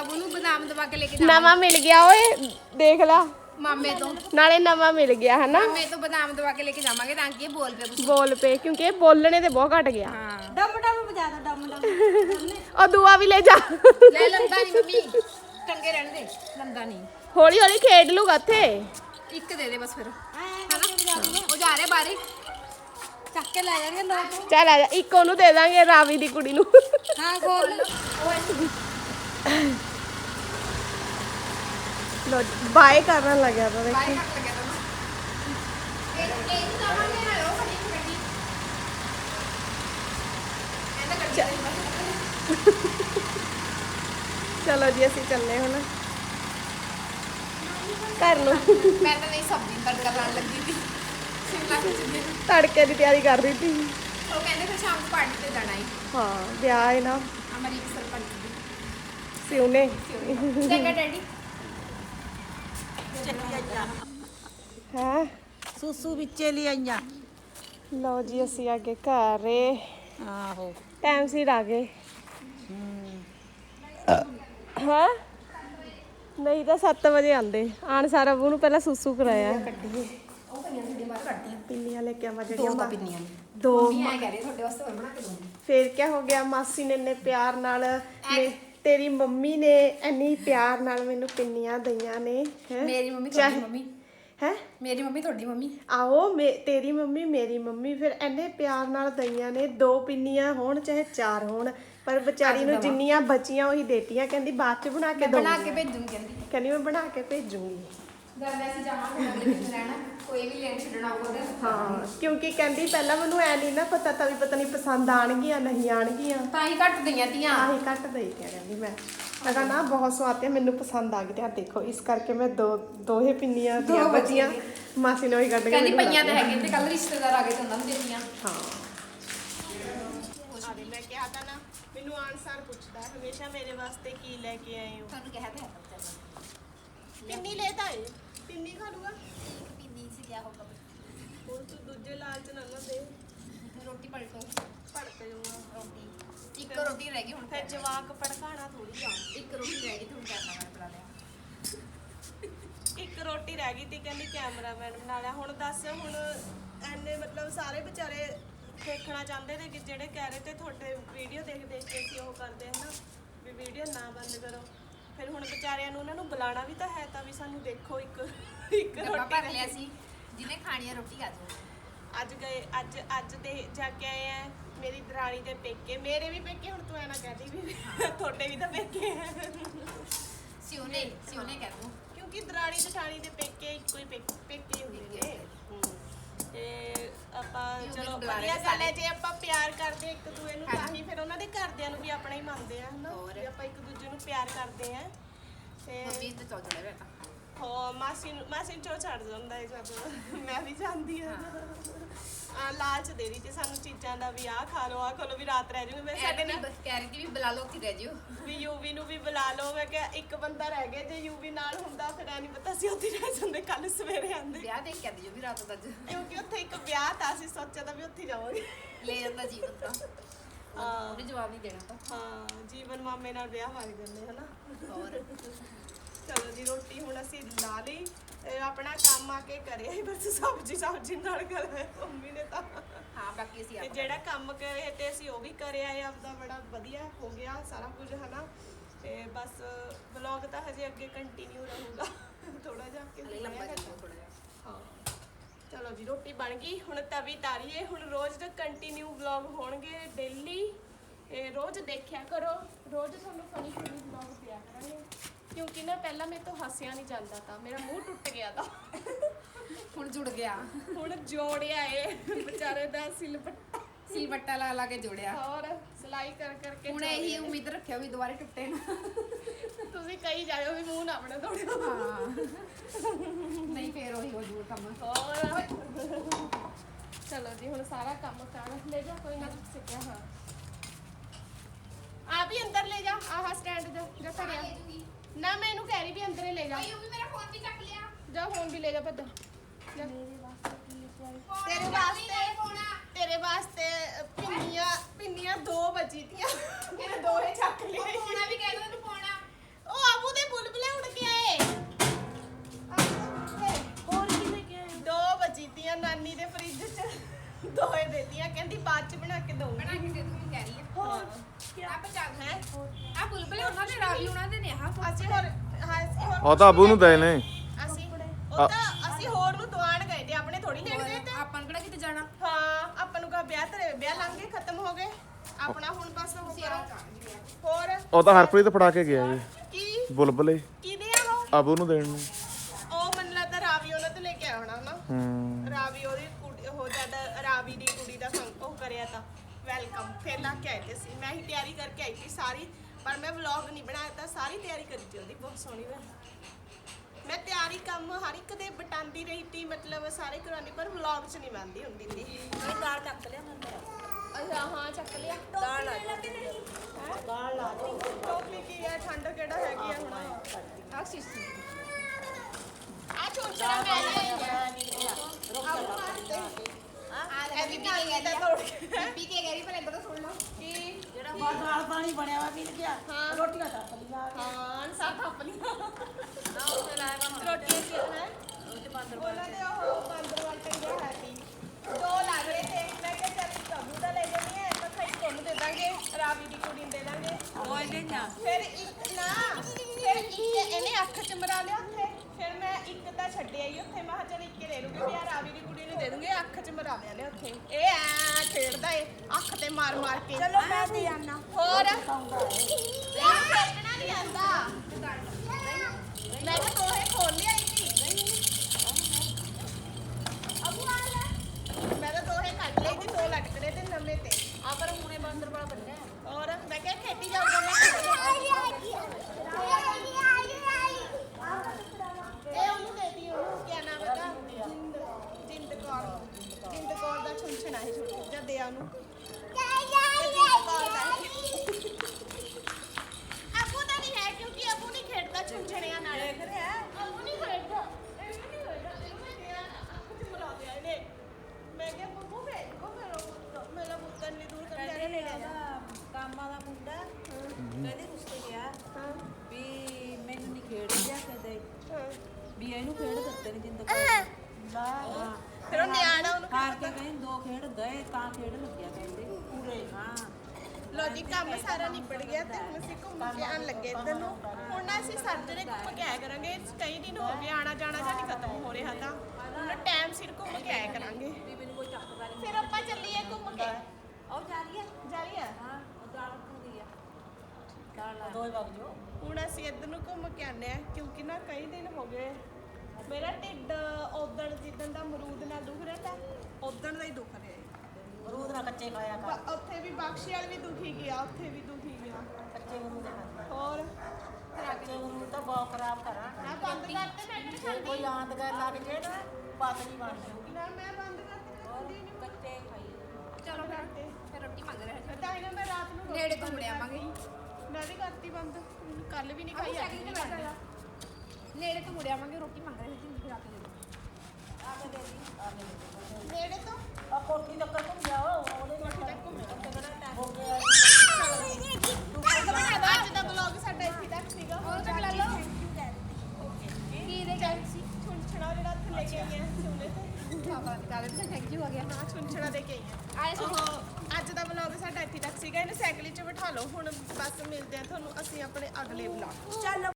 ਅਬੂ ਨੂੰ ਬਦਾਮ ਦਵਾ ਕੇ ਲੈ ਕੇ ਜਾ ਨਵਾਂ ਮਿਲ ਗਿਆ ਓਏ ਦੇਖ ਲਾ। ਮਾਮੇ ਤੋਂ। ਨਾਲੇ ਨਵਾਂ ਮਿਲ ਗਿਆ ਹਨਾ? ਮਾਮੇ ਤੋਂ ਬਦਾਮ ਦਵਾ ਕੇ ਲੈ ਕੇ ਜਾਵਾਂਗੇ ਤਾਂ ਕਿ ਇਹ ਬੋਲ ਪਏ ਕੁਛ। ਬੋਲ ਪੇ ਕਿਉਂਕਿ ਇਹ ਬੋਲਣੇ ਤੇ ਬਹੁਤ ਘਟ ਗਿਆ। ਹਾਂ। ਡਮ ਡਮ ਵਜਾ ਦੋ ਡਮ ਡਮ। ਉਹ ਦੁਆ ਵੀ ਲੈ ਜਾ। ਲੈ ਲੰਦਾ ਨਹੀਂ ਮੰਮੀ। ਟੰਗੇ ਰਹਿਣ ਦੇ ਲੰਦਾ ਨਹੀਂ ਹੌਲੀ ਹੌਲੀ ਖੇਡ ਲੂਗਾ ਇੱਥੇ ਇੱਕ ਦੇ ਦੇ ਬਸ ਫਿਰ। ਹਨਾ? ਉਹ ਜਾ ਰਿਹਾ ਬਾਰੇ ਚੱਕ ਕੇ ਲੈ ਜਾਣਗੇ ਲੋਕ। ਚੱਲ ਆ ਜਾ ਇੱਕ ਉਹਨੂੰ ਦੇ ਦਾਂਗੇ ਰਾਵੀ ਦੀ ਕੁੜੀ ਨੂੰ। ਹਾਂ ਖੋਲ ਲੋ ਬਾਏ ਕਰਨ ਲੱਗਿਆ ਤਾਂ ਦੇਖੀ। ਚਲੋ ਜੀ ਅਸੀਂ ਚੱਲੇ ਹੁਣ। ਘਰ ਨੂੰ। ਮੈਂ ਤਾਂ ਨਹੀਂ ਸਬਜ਼ੀ ਨੂੰ ਤੜਕਾ ਲਾਉਣ ਲੱਗੀ ਸੀ। ਸ਼ਿਮਲਾ ਮਿਰਚ ਦੀ ਤੜਕੇ ਦੀ ਤਿਆਰੀ ਕਰ ਰਹੀ ਸੀ। ਉਹ ਕਹਿੰਦੇ ਫਿਰ ਸ਼ਾਮ ਨੂੰ ਪਾਰਟੀ ਤੇ ਜਾਣਾ ਹੈ ਹਾਂ ਵਿਆਹ ਹੈ ਨਾ। ਅਮਰੀਕ ਸਰਪੰਚ ਦੀ ਸਿਉਨੇ। ਚੰਗਾ ਡੈਡੀ। ਹੈ? ਸੂਸੂ ਵਿੱਚੇ ਲਈ ਆਈਆਂ। ਲਓ ਜੀ ਅਸੀਂ ਆ ਗਏ ਘਰ ਏ। ਆਹੋ। ਟਾਈਮ ਸਿਰ ਆ ਗਏ। ਹਾਂ? ਨਹੀਂ ਤਾਂ 7 ਵਜੇ ਆਂਦੇ ਆਣ ਸਾਰਾ ਨੂੰ ਪਹਿਲਾਂ ਸੁਸੂ ਕਰਾਇਆ। ਉਹ ਕੰਨਿਆ ਤੁਹਾਡੀ ਮਾਰ ਕੱਢਦੀ ਪਿੰਨੀਆਂ ਲੈ ਕੇ ਆਵਾਂ ਦੋ ਜਿਹੜੀਆਂ ਤਾਂ ਮਾ- ਪਿੰਨੀਆਂ ਨੇ। ਦੋ ਮੈਂ ਕਹਿ ਰਹੀ ਤੁਹਾਡੇ ਵਾਸਤੇ ਹੋਰ ਬਣਾ ਕੇ ਦੂੰਗੀ ਫੇਰ ਕੀ ਹੋ ਗਿਆ ਮਾਸੀ ਨੇ ਇੰਨੇ ਪਿਆਰ ਨਾਲ ਤੇਰੀ ਮੰਮੀ ਨੇ ਇੰਨੀ ਪਿਆਰ ਨਾਲ ਮੈਨੂੰ ਪਿੰਨੀਆਂ ਦਈਆਂ ਨੇ ਹੈਂ? ਮੇਰੀ ਮੰਮੀ ਚਾਹੇ- ਤੁਹਾਡੀ ਮੰਮੀ। ਹੈਂ? ਮੇਰੀ ਮੰਮੀ ਤੁਹਾਡੀ ਮੰਮੀ। ਆਓ ਮੇ ਤੇਰੀ ਮੰਮੀ ਮੇਰੀ ਮੰਮੀ ਫਿਰ ਇੰਨੇ ਪਿਆਰ ਨਾਲ ਦਈਆਂ ਨੇ ਦੋ ਪਿੰਨੀਆਂ ਹੋਣ ਚਾਹੇ ਚਾਰ ਹੋਣ ਪਰ ਵਿਚਾਰੀ ਨੂੰ ਜਿੰਨੀਆਂ ਬਚੀਆਂ ਉਹੀ ਦੇਤੀਆਂ ਕਹਿੰਦੀ ਬਾਅਦ ਚ ਬਣਾ ਕੇ ਬਣਾ ਦਊਂਗੀ। ਕੇ ਭੇਜੂੰਗੀ ਕਹਿੰਦੀ। ਕਹਿੰਦੀ ਮੈਂ ਬਣਾ ਕੇ ਭੇਜੂੰਗੀ। ਜਦ ਮੈਂ ਅਸੀਂ ਜਾਵਾਂਗੇ ਅਗਲੇ ਦਿਨ ਰਹਿਣਾ ਕੋਈ ਵੀ ਲੈਣ ਛੱਡਣਾ ਹੋਊਗਾ ਉਹਦੇ। ਹਾਂ ਕਿਉਂਕਿ ਕਹਿੰਦੀ ਪਹਿਲਾਂ ਮੈਨੂੰ ਐ ਨਹੀਂ ਨਾ ਪਤਾ ਤਾਂ ਵੀ ਪਤਾ ਨਹੀਂ ਪਸੰਦ ਆਣਗੀਆਂ ਨਹੀਂ ਆਣਗੀਆਂ ਤਾਂ ਹੀ ਘੱਟ ਦਈਆਂ ਤੀਆਂ। ਆਹੀ ਕੱਟ ਦਈ ਕਿਆ ਕਹਿੰਦੀ ਮੈਂ। ਮੈਂ ਕਿਹਾ ਨਾ ਬਹੁਤ ਸਵਾਦ ਤੇ ਮੈਨੂੰ ਪਸੰਦ ਆ ਗਈ ਤੇ ਆ ਦੇਖੋ ਇਸ ਕਰਕੇ ਮੈਂ ਦੋ ਦੋਹੇ ਪਿੰਨੀਆਂ ਦੀਆਂ ਬਚੀਆਂ ਮਾਸੀ ਨੇ ਉਹੀ ਕੱਢ ਕੇ ਕਹਿੰਦੀ ਪਈਆਂ ਤੇ ਹੈਗੇ ਤੇ ਕੱਲ ਰਿਸ਼ਤੇਦਾਰ ਆ ਗਏ ਤੇ ਉਹਨਾਂ ਨੂੰ ਦੇਤੀਆਂ ਹਾਂ। ਆਦੇ ਮੈਂ ਕਿਹਾ ਤਾਂ ਨਾ ਮੈਨੂੰ ਆਨਸਰ ਪੁੱਛਦਾ ਹਮੇਸ਼ਾ ਮੇਰੇ ਵਾਸਤੇ ਕੀ ਲੈ ਕੇ ਆਏ ਹੋ? ਤੁਹਾਨੂੰ ਕਿਹਾ ਤਾਂ ਹੈ। ਪਿੰਨੀ ਲੈ ਤਾਂ ਆਏ। ਪਿੰਨੀ ਖਾ ਲੂਗਾ? ਪੀਣੀ ਸੀ ਕਿਆ ਹੋਗਾ ਹੋਰ ਤੂੰ ਦੂਜੇ ਲਾਲਚ ਨਾ ਨਾ ਦੇ। ਰੋਟੀ ਪਲਟੋ। ਭੜਕ ਜਾਊਗਾ। ਰੋਟੀ। ਇੱਕ ਰੋਟੀ ਰਹਿ ਗਈ ਹੁਣ ਫਿਰ ਜਵਾਕ ਭੜਕਾਣਾ ਥੋੜੀ ਆ। ਇੱਕ ਰੋਟੀ ਰਹਿ ਗਈ ਤੁਹਾਨੂੰ ਕਰਨਾ ਮੈਂ ਬਣਾ ਲਿਆ। ਇੱਕ ਰੋਟੀ ਰਹਿ ਗਈ ਤੀ ਕਹਿੰਦੀ ਕੈਮਰਾਮੈਨ ਬਣਾ ਲਿਆ। ਹੁਣ ਦੱਸ ਹੁਣ ਐਨੇ ਮਤਲਬ ਸਾਰੇ ਵਿਚਾਰੇ ਦੇਖਣਾ ਚਾਹੁੰਦੇ ਨੇ ਕਿ ਜਿਹੜੇ ਕਹਿ ਰਹੇ ਤੇ ਤੁਹਾਡੇ ਵੀਡੀਓ ਦੇਖ ਦੇਖ ਕੇ ਅਸੀਂ ਉਹ ਕਰਦੇ ਹਾਂ ਨਾ ਵੀ ਵੀਡੀਓ ਨਾ ਬੰਦ ਕਰੋ। ਫਿਰ ਹੁਣ ਵਿਚਾਰਿਆਂ ਨੂੰ ਉਹਨਾਂ ਨੂੰ ਬੁਲਾਣਾ ਵੀ ਤਾਂ ਹੈ ਤਾਂ ਵੀ ਸਾਨੂੰ ਦੇਖੋ ਇੱਕ ਇੱਕ ਡੱਬਾ ਰੋਟੀ ਭਰ ਲਿਆ। ਸੀ ਜਿਹਨੇ ਖਾਣੀ ਆ ਰੋਟੀ ਆ ਜਾਓ ਅੱਜ ਗਏ ਅੱਜ ਅੱਜ ਦੇ ਜਾ ਕੇ ਆਏ ਆ ਮੇਰੀ ਦਰਾਣੀ ਦੇ ਪੇਕੇ। ਮੇਰੇ ਵੀ ਪੇਕੇ ਹੁਣ ਤੂੰ ਐ ਨਾ ਕਹਦੀ ਵੀ ਤੁਹਾਡੇ ਵੀ ਤਾਂ ਪੇਕੇ ਹੈ ਸਿਉਨੇ ਸਿਉਨੇ ਕਹਿ ਦੋ। ਕਿਉਂਕਿ ਦਰਾਣੀ ਜਠਾਣੀ ਦੇ ਪੇਕੇ ਇੱਕੋ ਹੀ ਪੇਕ- ਪੇਕੇ ਹੁੰਦੇ ਨੇ। ਤੇ ਆਪਾਂ ਚਲੋ ਵਧੀਆ ਗੱਲ ਹੈ। ਜੇ ਆਪਾਂ ਪਿਆਰ ਕਰਦੇ ਇੱਕ ਦੂਏ ਨੂੰ ਤਾਂ। ਹੀ ਫਿਰ ਉਹਨਾਂ ਦੇ ਘਰਦਿਆਂ ਨੂੰ ਵੀ ਆਪਣਾ ਹੀ ਮੰਨਦੇ ਆ ਹਨਾ। ਵੀ ਆਪਾਂ ਇੱਕ ਦੂਜੇ ਨੂੰ ਪਿਆਰ ਕਰਦੇ ਆ ਤੇ ਮੰਮੀ ਤੇ ਚੌ ਜੜੇ ਬੈਠਾ ਹੋ ਮਾਸੀ ਨੂੰ ਮਾਸੀ ਨੂੰ ਚੋ ਛੱਡ ਜਾਂਦਾ ਹੈ ਜਦ ਮੈਂ ਵੀ ਜਾਂਦੀ ਆ ਆ ਲਾਲਚ ਦੇ ਦਿੱਤੀ ਸਾਨੂੰ ਚੀਜ਼ਾਂ ਦਾ ਵੀ ਆਹ ਖਾ ਲਓ ਆਹ ਖਾ ਲਓ ਵੀ ਰਾਤ ਰਹਿ ਜੂਗੇ। ਸਾਡੇ ਸਾਡੇ ਨਾਲ ਕਹਿ ਰਹੀ ਸੀ ਵੀ ਬੁਲਾ ਲਓ ਰਹਿ ਜਿਓ। ਵੀ ਯੂਵੀ ਨੂੰ ਵੀ ਬੁਲਾ ਲਓ ਮੈਂ ਕਿਹਾ ਇੱਕ ਬੰਦਾ ਰਹਿ ਗਿਆ ਜੇ ਯੂਵੀ ਨਾਲ ਹੁੰਦਾ ਫਿਰ ਐ ਨਹੀਂ ਪਤਾ ਸੀ ਉੱਥੇ ਰਹਿ ਜਾਂਦੇ ਕੱਲ ਸਵੇਰੇ ਆਂਦੇ ਵਿਆਹ ਦੇਖ ਕੇ ਆਦੀ ਜੋ ਵੀ ਰਾਤ ਦਾ ਅੱਜ। ਕਿਉਂਕਿ ਉੱਥੇ ਇੱਕ ਵਿਆਹ ਤਾਂ ਅਸੀਂ ਸੋਚਿਆ ਤਾਂ ਵੀ ਉੱਥੇ ਹੀ ਜਾਵਾਂਗੇ। ਲੈ ਜਾਂਦਾ ਜੀਵਨ ਤਾਂ। ਹਾਂ। ਉਹਨੇ ਜਵਾਬ ਨਹੀਂ ਦੇਣਾ ਤਾਂ। ਹਾਂ ਜੀਵਨ ਮਾਮੇ ਨਾਲ ਵਿਆਹ ਵਗ ਜਾਂਦੇ ਹਨਾ। ਹੋਰ? ਚਲੋ ਜੀ ਰੋਟੀ ਹੁਣ ਅਸੀਂ ਲਾ ਲਈ। ਇਹ ਆਪਣਾ ਕੰਮ ਆ ਕੇ ਕਰਿਆ ਹੀ ਬਸ ਸਬਜ਼ੀ ਸਬਜ਼ੀ ਨਾਲ ਕਰਿਆ ਮੰਮੀ ਨੇ ਤਾਂ। ਹਾਂ ਬਾਕੀ ਅਸੀਂ ਤੇ ਆਪ ਜਿਹੜਾ ਕੰਮ ਕਰੇ ਤੇ ਅਸੀਂ ਉਹ ਵੀ ਕਰਿਆ ਹੈ। ਆਪਦਾ ਬੜਾ ਵਧੀਆ ਹੋ ਗਿਆ ਸਾਰਾ ਕੁਝ ਹਨਾ। ਤੇ ਬਸ ਵਲੌਗ ਤਾਂ ਹਜੇ ਅੱਗੇ ਕੰਟੀਨਿਊ ਰਹੂਗਾ। ਥੋੜਾ ਜਿਹਾ ਕਿ ਹਲੇ ਲੰਬਾ ਜਿਹਾ ਥੋੜਾ ਜਿਹਾ। ਹਾਂ। ਚਲੋ ਜੀ ਰੋਟੀ ਬਣ ਗਈ। ਹੁਣ ਤਵੀ ਤਾਰੀਏ। ਹੁਣ ਰੋਜ਼ ਦੇ ਕੰਟੀਨਿਊ ਵਲੌਗ ਹੋਣਗੇ ਡੇਲੀ ਇਹ ਰੋਜ਼ ਦੇਖਿਆ ਕਰੋ। ਰੋਜ਼ ਤੁਹਾਨੂੰ ਫਨੀ ਫਨੀ ਵਲੌਗ ਦਿਆ ਕਰਾਂਗੇ। ਕਿਉਂਕਿ ਨਾ ਪਹਿਲਾਂ ਮੇਰੇ ਤੋਂ ਹੱਸਿਆ ਨਹੀਂ ਜਾਂਦਾ ਤਾਂ ਮੇਰਾ ਮੂੰਹ ਟੁੱਟ ਗਿਆ ਤਾਂ। ਹੁਣ ਜੁੜ ਗਿਆ। ਹੁਣ ਜੋੜਿਆ ਏ ਵਿਚਾਰੇ ਦਾ ਸਿਲ ਪੱਟਾ ਸੀ ਬੱਟਾ ਲਾ ਲਾ ਕੇ ਜੋੜਿਆ। ਔਰ ਸਲਾਈ ਕਰ ਕਰਕੇ ਹੁਣ ਇਹੀ ਉਮੀਦ ਰੱਖਿਓ ਵੀ ਦੁਬਾਰਾ ਟੁੱਟੇ ਨਾ। ਤੁਸੀਂ ਕਹੀ ਜਾਇਓ ਵੀ ਮੂੰਹ ਨਾ ਆਪਣੇ ਤੋੜਿਓ ਹਾਂ। ਨਹੀਂ ਫੇਰ ਉਹੀ ਹੋ ਜੂ ਕੰਮ। ਹੋਰ। ਚਲੋ ਜੀ ਹੁਣ ਸਾਰਾ ਕੰਮ ਕਰ। ਲੈ ਜਾ ਕੋਈ ਨਾ ਸਿੱਕਿਆ ਹਾਂ। ਆ ਵੀ ਅੰਦਰ ਲੈ ਜਾ ਆਹ ਸਟੈਂਡ ਜਾ ਜਾ ਧਰਿਆ ਨਾ ਮੈਂ ਇਹਨੂੰ ਕਹਿ ਰਹੀ ਵੀ ਅੰਦਰ ਲੈ ਜਾ। ਭਾਈ ਉਹ ਵੀ ਮੇਰਾ ਫੋਨ ਵੀ ਚੱਕ ਲਿਆ। ਜਾ ਫੋਨ ਵੀ ਲੈ ਜਾ ਭੱਜ। ਜਾ। ਤੇਰੇ ਤੇਰੇ ਵਾਸਤੇ ਤੇਰੇ ਵਾਸਤੇ ਪਿੰਨੀਆਂ ਪਿੰਨੀਆਂ ਦੋ ਬਚੀ ਤੀਆਂ। ਇਹਨੇ ਦੋਹੇ ਚੱਕ ਲਏ। ਫੋਨਾ ਵੀ ਕਹਿ ਦੋ ਇਹਨੂੰ ਫੋਨਾ ਉਹ ਆਬੂ ਦੇ ਬੁਲਬੁਲੇ ਉੜ ਕੇ ਆਏ ਹੋਰ ਕੀ ਲੈ ਕੇ ਆਏ? ਦੋ ਬਚੀਤੀਆਂ ਨਾਨੀ ਦੇ ਫ੍ਰਿਜ 'ਚ। ਦੋਏ ਦੇਤੀਆਂ ਕਹਿੰਦੀ ਬਾਅਦ 'ਚ ਬਣਾ ਕੇ ਦਊਂਗੀ। ਬਣਾ ਕੇ ਦੇ ਦੂੰਗੀ ਕਹਿ ਰਹੀ ਹੈ। ਹੋਰ ਆ ਬਚਾ ਹੈ? ਆ ਬੁਲਬੁਲੇ ਉਹਨਾਂ ਦੇ ਰਾਵੀ ਉਹਨਾਂ ਦੇ ਨੇ ਆਹ ਅਸੀਂ ਹੋਰ ਹਾਂ ਅਸੀਂ ਹੋਰ ਉਹ ਤਾਂ ਅਬੂ ਨੂੰ ਦੇ ਨੇ। ਅਸੀਂ ਉਹ ਤਾਂ ਅਸੀਂ ਹੋਰ ਨੂੰ ਦਵਾਣ ਗਏ ਤੇ ਆਪਣੇ ਥੋੜੀ ਦੇਣ ਗਏ ਤੇ। ਆਪਾਂ ਨੂੰ ਕਿਹੜਾ ਕਿਤੇ ਜਾਣਾ? ਹਾਂ ਆਪਾਂ ਨੂੰ ਕਾ ਵਿਆਹ ਤੇਰੇ ਵਿਆਹ ਲੰਘ ਗਏ ਖਤਮ ਹੋ ਗਏ। ਆਪਣਾ ਹੁਣ ਬਸ ਉਹ ਕਰੋ। ਹੋਰ? ਉਹ ਤਾਂ ਹਰਪ੍ਰੀਤ ਫੜਾ ਕੇ ਗਿਆ ਜੀ। ਕੀ? ਬੁਲਬੁਲੇ। ਕਿਹਦੇ ਆ ਉਹ? ਅਬੂ ਨੂੰ ਦੇਣ ਨੂੰ। ਉਹ ਮੈਨੂੰ ਲੱਗਦਾ ਰਾਵੀ ਉਹਨਾਂ ਤੋਂ ਲੈ ਕੇ ਆਉਣਾ ਨਾ। ਹੂੰ ਰਾਵੀ ਉਹਦੀ ਕੁੜੀ ਉਹ ਜਦ ਰਾਵੀ ਸੀ ਸੀ ਸਾਰੀ ਪਰ ਮੈਂ ਵਲੌਗ ਨਹੀਂ ਬਣਾਇਆ ਤਾਂ ਸਾਰੀ ਤਿਆਰੀ ਕਰੀ ਤੀ ਉਹਦੀ ਬਹੁਤ ਸੋਹਣੀ ਮੈਂ ਮੈਂ ਤਿਆਰੀ ਕੰਮ ਹਰ ਇੱਕ ਦੇ ਬਟਾਂਦੀ ਰਹੀ ਤੀ ਮਤਲਬ ਸਾਰੇ ਕਰਾਨੀ ਪਰ ਵਲੌਗ 'ਚ ਨਹੀਂ ਬੰਦੀ ਹੁੰਦੀ ਤੀ ਇਹ ਦਾਲ ਚੱਕ ਲਿਆ ਮੈਂ ਅੱਛਾ ਹਾਂ ਚੱਕ ਲਿਆ ਦਾਲ ਆ ਦਾਲ ਲਾ ਦੋ ਟੋਪੀ ਕੀ ਹੈ ਠੰਡ ਕਿਹੜਾ ਹੈਗੀ ਆ ਹੁਣ ਆ ਸਿਸੀ ਆ ਛੋਟਾ ਮੈਂ ਲਿਆਈ ਆ ਇਹ ਵੀ ਨਾਨੀ ਦਾ ਤੋੜ ਕੇ ਬੀਬੀ ਕੇ ਗਰੀ ਪਰ ਇਦਾਂ ਤਾਂ ਸੁਣ ਲਓ ਕੀ ਜਿਹੜਾ ਬਾਹਰ ਦਾਲ ਪਾਣੀ ਬਣਿਆ ਵਾ ਪੀ ਗਿਆ ਹਾਂ। ਰੋਟੀਆਂ ਚੱਕ ਲਿਆ ਹਾਂ ਸਭ ਆਪਣੀ ਨਾ ਉੱਥੇ ਲਾਇਆ ਕੰਮ। ਰੋਟੀ ਕੀ ਹੈ ਉਹਨਾਂ ਦੇ ਉਹ ਬਾਂਦਰ ਵਾਟੇ ਦੇ ਹੈ ਸੀ ਦੋ ਲੱਗ ਰਹੇ ਤੇ ਮੈਂ ਕਿਹਾ ਚੱਲ ਕਾਬੂ ਦਾ ਲੈ ਜਾਂਦੀ ਹੈ ਤਾਂ ਖਾਈ ਕੋਲ ਦੇ ਦਾਂਗੇ ਰਾਵੀ ਦੀ ਕੁੜੀ ਨੂੰ ਦੇ ਦਾਂਗੇ। ਓਏ ਲੈ ਜਾ ਫਿਰ ਇੱਕ ਨਾ ਫਿਰ ਇੱਕ ਇਹਨੇ ਅੱਖ ਚ ਮਰਾ ਲਿਆ। ਫਿਰ ਮੈਂ ਇੱਕ ਤਾਂ ਛੱਡਿਆ ਹੀ ਉੱਥੇ ਮੈਂ ਕਿਹਾ ਚੱਲ ਇੱਕ ਹੀ ਲੈ ਲੂੰਗੀ ਵੀ ਆ ਰਾਵੀ ਦੀ ਕੁੜੀ ਨੂੰ ਦੇ ਦੂੰਗੇ ਅੱਖ ਚ ਮਰਾ ਲਿਆ ਨੇ ਉੱਥੇ। ਇਹ ਐ ਖੇਡਦਾ ਏ ਅੱਖ ਤੇ ਮਾਰ ਮਾਰ ਕੇ। ਚਲੋ ਮੈਂ ਤੇ ਆਣਾ ਹੋਰ? ਇਹ ਖੇਡਣਾ ਨਹੀਂ ਆਂਦਾ ਮੈਂ ਤਾਂ ਤੋਹੇ ਖੋਲ ਲਿਆ ਹੀ ਅਬੂ ਆ ਲੈ ਮੈਂ ਤਾਂ ਦੋਹੇ ਕੱਢ ਲਈ ਤੇ ਦੋ ਲਟਕੜੇ ਤੇ ਨਵੇਂ ਤੇ ਆ ਪਰ ਹੁਣੇ ਬੰਦਰ ਵਾਲਾ ਬੰਨਿਆ ਔਰ ਮੈਂ ਕਿਹਾ ਖੇਤੀ ਜਾਊਗਾ ਮੈਂ ਇਹ ਉਹਨੂੰ ਦੇਤੀ ਉਹਨੂੰ ਕੀ ਨਾਮ ਹੈ ਜਿੰਦ ਜਿੰਦ ਕੌਰ ਜਿੰਦ ਕੌਰ ਦਾ ਛੁੰਛਣਾ ਹੈ ਛੋਟਾ ਜਿਹਾ ਦਿਆ ਉਹਨੂੰ ਅਬੂ ਤਾਂ ਨਹੀਂ ਹੈ ਕਿਉਂਕਿ ਅਬੂ ਨਹੀਂ ਖੇਡਦਾ ਛੁੰਛਣਿਆਂ ਨਾਲ ਦੇਖ ਰਿਹਾ ਅਬੂ ਨਹੀਂ ਖੇਡਦਾ ਇਹ ਵੀ ਨਹੀਂ ਖੇਡਦਾ ਇਹਨੂੰ ਮੈਂ ਕਿਹਾ ਅੱਖ ਚ ਮਰਾ ਦਿਆ ਇਹਨੇ ਮੈਂ ਕਿਹਾ ਬੱਬੂ ਭੇਜ ਕੋ ਮੇਰਾ ਮੇਰਾ ਪੁੱਤਰ ਨਹੀਂ ਦੂਰ ਕਰ ਲੈ ਲੈ ਜਾ ਕਾਮਾ ਦਾ ਮੁੰਡਾ ਕਹਿੰਦੇ ਉਸਤੇ ਗਿਆ ਵੀ ਮੈਨੂੰ ਨਹੀਂ ਖੇਡ ਦਿਆ ਕਦੇ ਵੀ ਇਹਨੂੰ ਖੇਡ ਦਿੱਤੇ ਨੇ ਜਿੰਦ ਲਾ ਫਿਰ ਉਹ ਨਿਆਣਾ ਉਹਨੂੰ ਹਾਰ ਕੇ ਕਹਿੰਦੇ ਦੋ ਖੇਡ ਗਏ ਤਾਂ ਖੇਡ ਲੱਗਿਆ ਕਹਿੰਦੇ। ਪੂਰੇ ਹਾਂ। ਲੋ ਜੀ ਕੰਮ ਸਾਰਾ ਨਿਬੜ ਗਿਆ ਤੇ ਹੁਣ ਅਸੀਂ ਘੁੰਮ ਕੇ ਆਣ ਲੱਗੇ ਇੱਧਰ ਨੂੰ ਹੁਣ ਨਾ ਅਸੀਂ ਸਰਜਰੇ ਘੁੰਮ ਕੇ ਆਇਆ ਕਰਾਂਗੇ ਕਈ ਦਿਨ ਹੋ ਗਏ ਆਣਾ ਜਾਣਾ ਜਾਂ ਨਹੀਂ ਖਤਮ ਹੋ ਰਿਹਾ ਤਾਂ। ਹੁਣ ਟਾਈਮ ਸਿਰ ਘੁੰਮ ਕੇ ਆਇਆ ਕਰਾਂਗੇ। ਵੀ ਮੈਨੂੰ ਕੋਈ ਚੱਕਦਾ ਨਹੀਂ ਫਿਰ ਆਪਾਂ ਚੱਲੀਏ ਘੁੰਮ ਕੇ। ਉਹ ਜਾ ਰਹੀ ਹੈ? ਜਾ ਰਹੀ ਹੈ? ਹਾਂ ਉਹ ਦਾਲ ਹੁੰਦੀ ਆ। ਦਾਲ ਲਾ। ਦੋਏ ਵਗ ਜੋ ਹੁਣ ਅਸੀਂ ਇੱਧਰ ਨੂੰ ਘੁੰਮ ਕੇ ਆਨੇ ਆ ਕਿਉਂਕਿ ਨਾ ਕਈ ਦਿਨ ਹੋ ਗਏ ਮੇਰਾ ਢਿੱਡ ਉਦਣ ਜਿੱਦਣ ਦਾ ਅਮਰੂਦ ਨਾਲ ਦੁਖ ਰਿਹਾ ਤਾਂ ਉਦਣ ਦਾ ਹੀ ਦੁਖ ਰਿਹਾ। ਹੈ ਅਮਰੂਦ ਨਾ ਕੱਚੇ ਖਾਇਆ ਕਰ। ਬ- ਉੱਥੇ ਵੀ ਬਖਸ਼ੀ ਵਾਲ ਵੀ ਦੁਖੀ ਗਿਆ ਉੱਥੇ ਵੀ ਦੁਖੀ ਗਿਆ। ਕੱਚੇ ਅਮਰੂਦ ਖਾਂਦਾ ਹੋਰ? ਕੱਚੇ ਅਮਰੂਦ ਤਾਂ ਬਹੁਤ ਖਰਾਬ ਕਰਾਂ। ਨਾ ਬੰਦ ਕਰਤੇ ਮੈਂ ਕਿਹੜੀ ਜੇ ਕੋਈ ਆਂਦ ਗਏ ਲੱਗ ਜੇ ਨਾ ਪਾਤਲੀ ਬਣ ਜਾਊਗੀ। ਨਾ ਮੈਂ ਬੰਦ ਕਰਤੇ ਮੈਂ ਖਾਂਦੀ ਨਹੀਂ ਕੱਚੇ ਖਾਈ ਚਲੋ ਫਿਰ ਫਿਰ ਰੋਟੀ ਮੰਗ ਰਹੇ ਤਾਂ ਹੀ ਨਾ ਮੈਂ ਰਾਤ ਨੂੰ ਰੋਟੀ ਨੇੜੇ ਤੋਂ। ਮੈਂ ਵੀ ਕਰਤੀ ਬੰਦ। ਕੱਲ ਵੀ ਨਹੀਂ ਖਾਈ ਨੇੜੇ ਤੋਂ ਮੁੜ ਆਵਾਂਗੇ ਰੋਟੀ ਮੰਗ ਰਹੇ ਸੀ ਜਿੰਦਗੀ ਰਾਤ ਦੇ ਆ ਕੇ ਦੇ ਦੀ ਆ ਕੇ ਦੇ ਦੀ ਨੇੜੇ ਤੋਂ? ਆ ਕੋਠੀ ਤੱਕ ਘੁੰਮ ਜਾਓ ਉਹਦੇ ਨਾਲ ਤੱਕ ਘੁੰਮ ਹੋ ਗਿਆ। ਅੱਜ ਦਾ ਬਲੌਗ ਸਾਡਾ ਇੱਥੇ ਤੱਕ ਸੀਗਾ। ਹੋਰ ਤੱਕ ਲੈ ਲਓ ਕੀ ਦੇ ਗਏ ਸੀ? ਛੁੰਛਣਾ ਜਿਹੜਾ ਉੱਥੇ ਲੈ ਕੇ ਆਈਆਂ ਸੋਨੇ ਤੇ। ਪਾਪਾ ਨੇ ਕਾਲੇ ਤੇ ਥੈਂਕ ਯੂ ਆ ਗਿਆ। ਹਾਂ ਛੁੰਛਣਾ ਦੇ ਕੇ ਆਈਆਂ ਆਏ ਸੋ। ਉਹ ਅੱਜ ਦਾ ਬਲੌਗ ਸਾਡਾ ਇੱਥੇ ਤੱਕ ਸੀਗਾ। ਇਹਨੂੰ ਸਾਈਕਲ 'ਚ ਬਿਠਾ ਲਓ। ਹੁਣ ਬਸ ਮਿਲਦੇ ਆ ਤੁਹਾਨੂੰ ਅਸੀਂ ਆਪਣੇ ਅਗਲੇ ਬਲੌਗ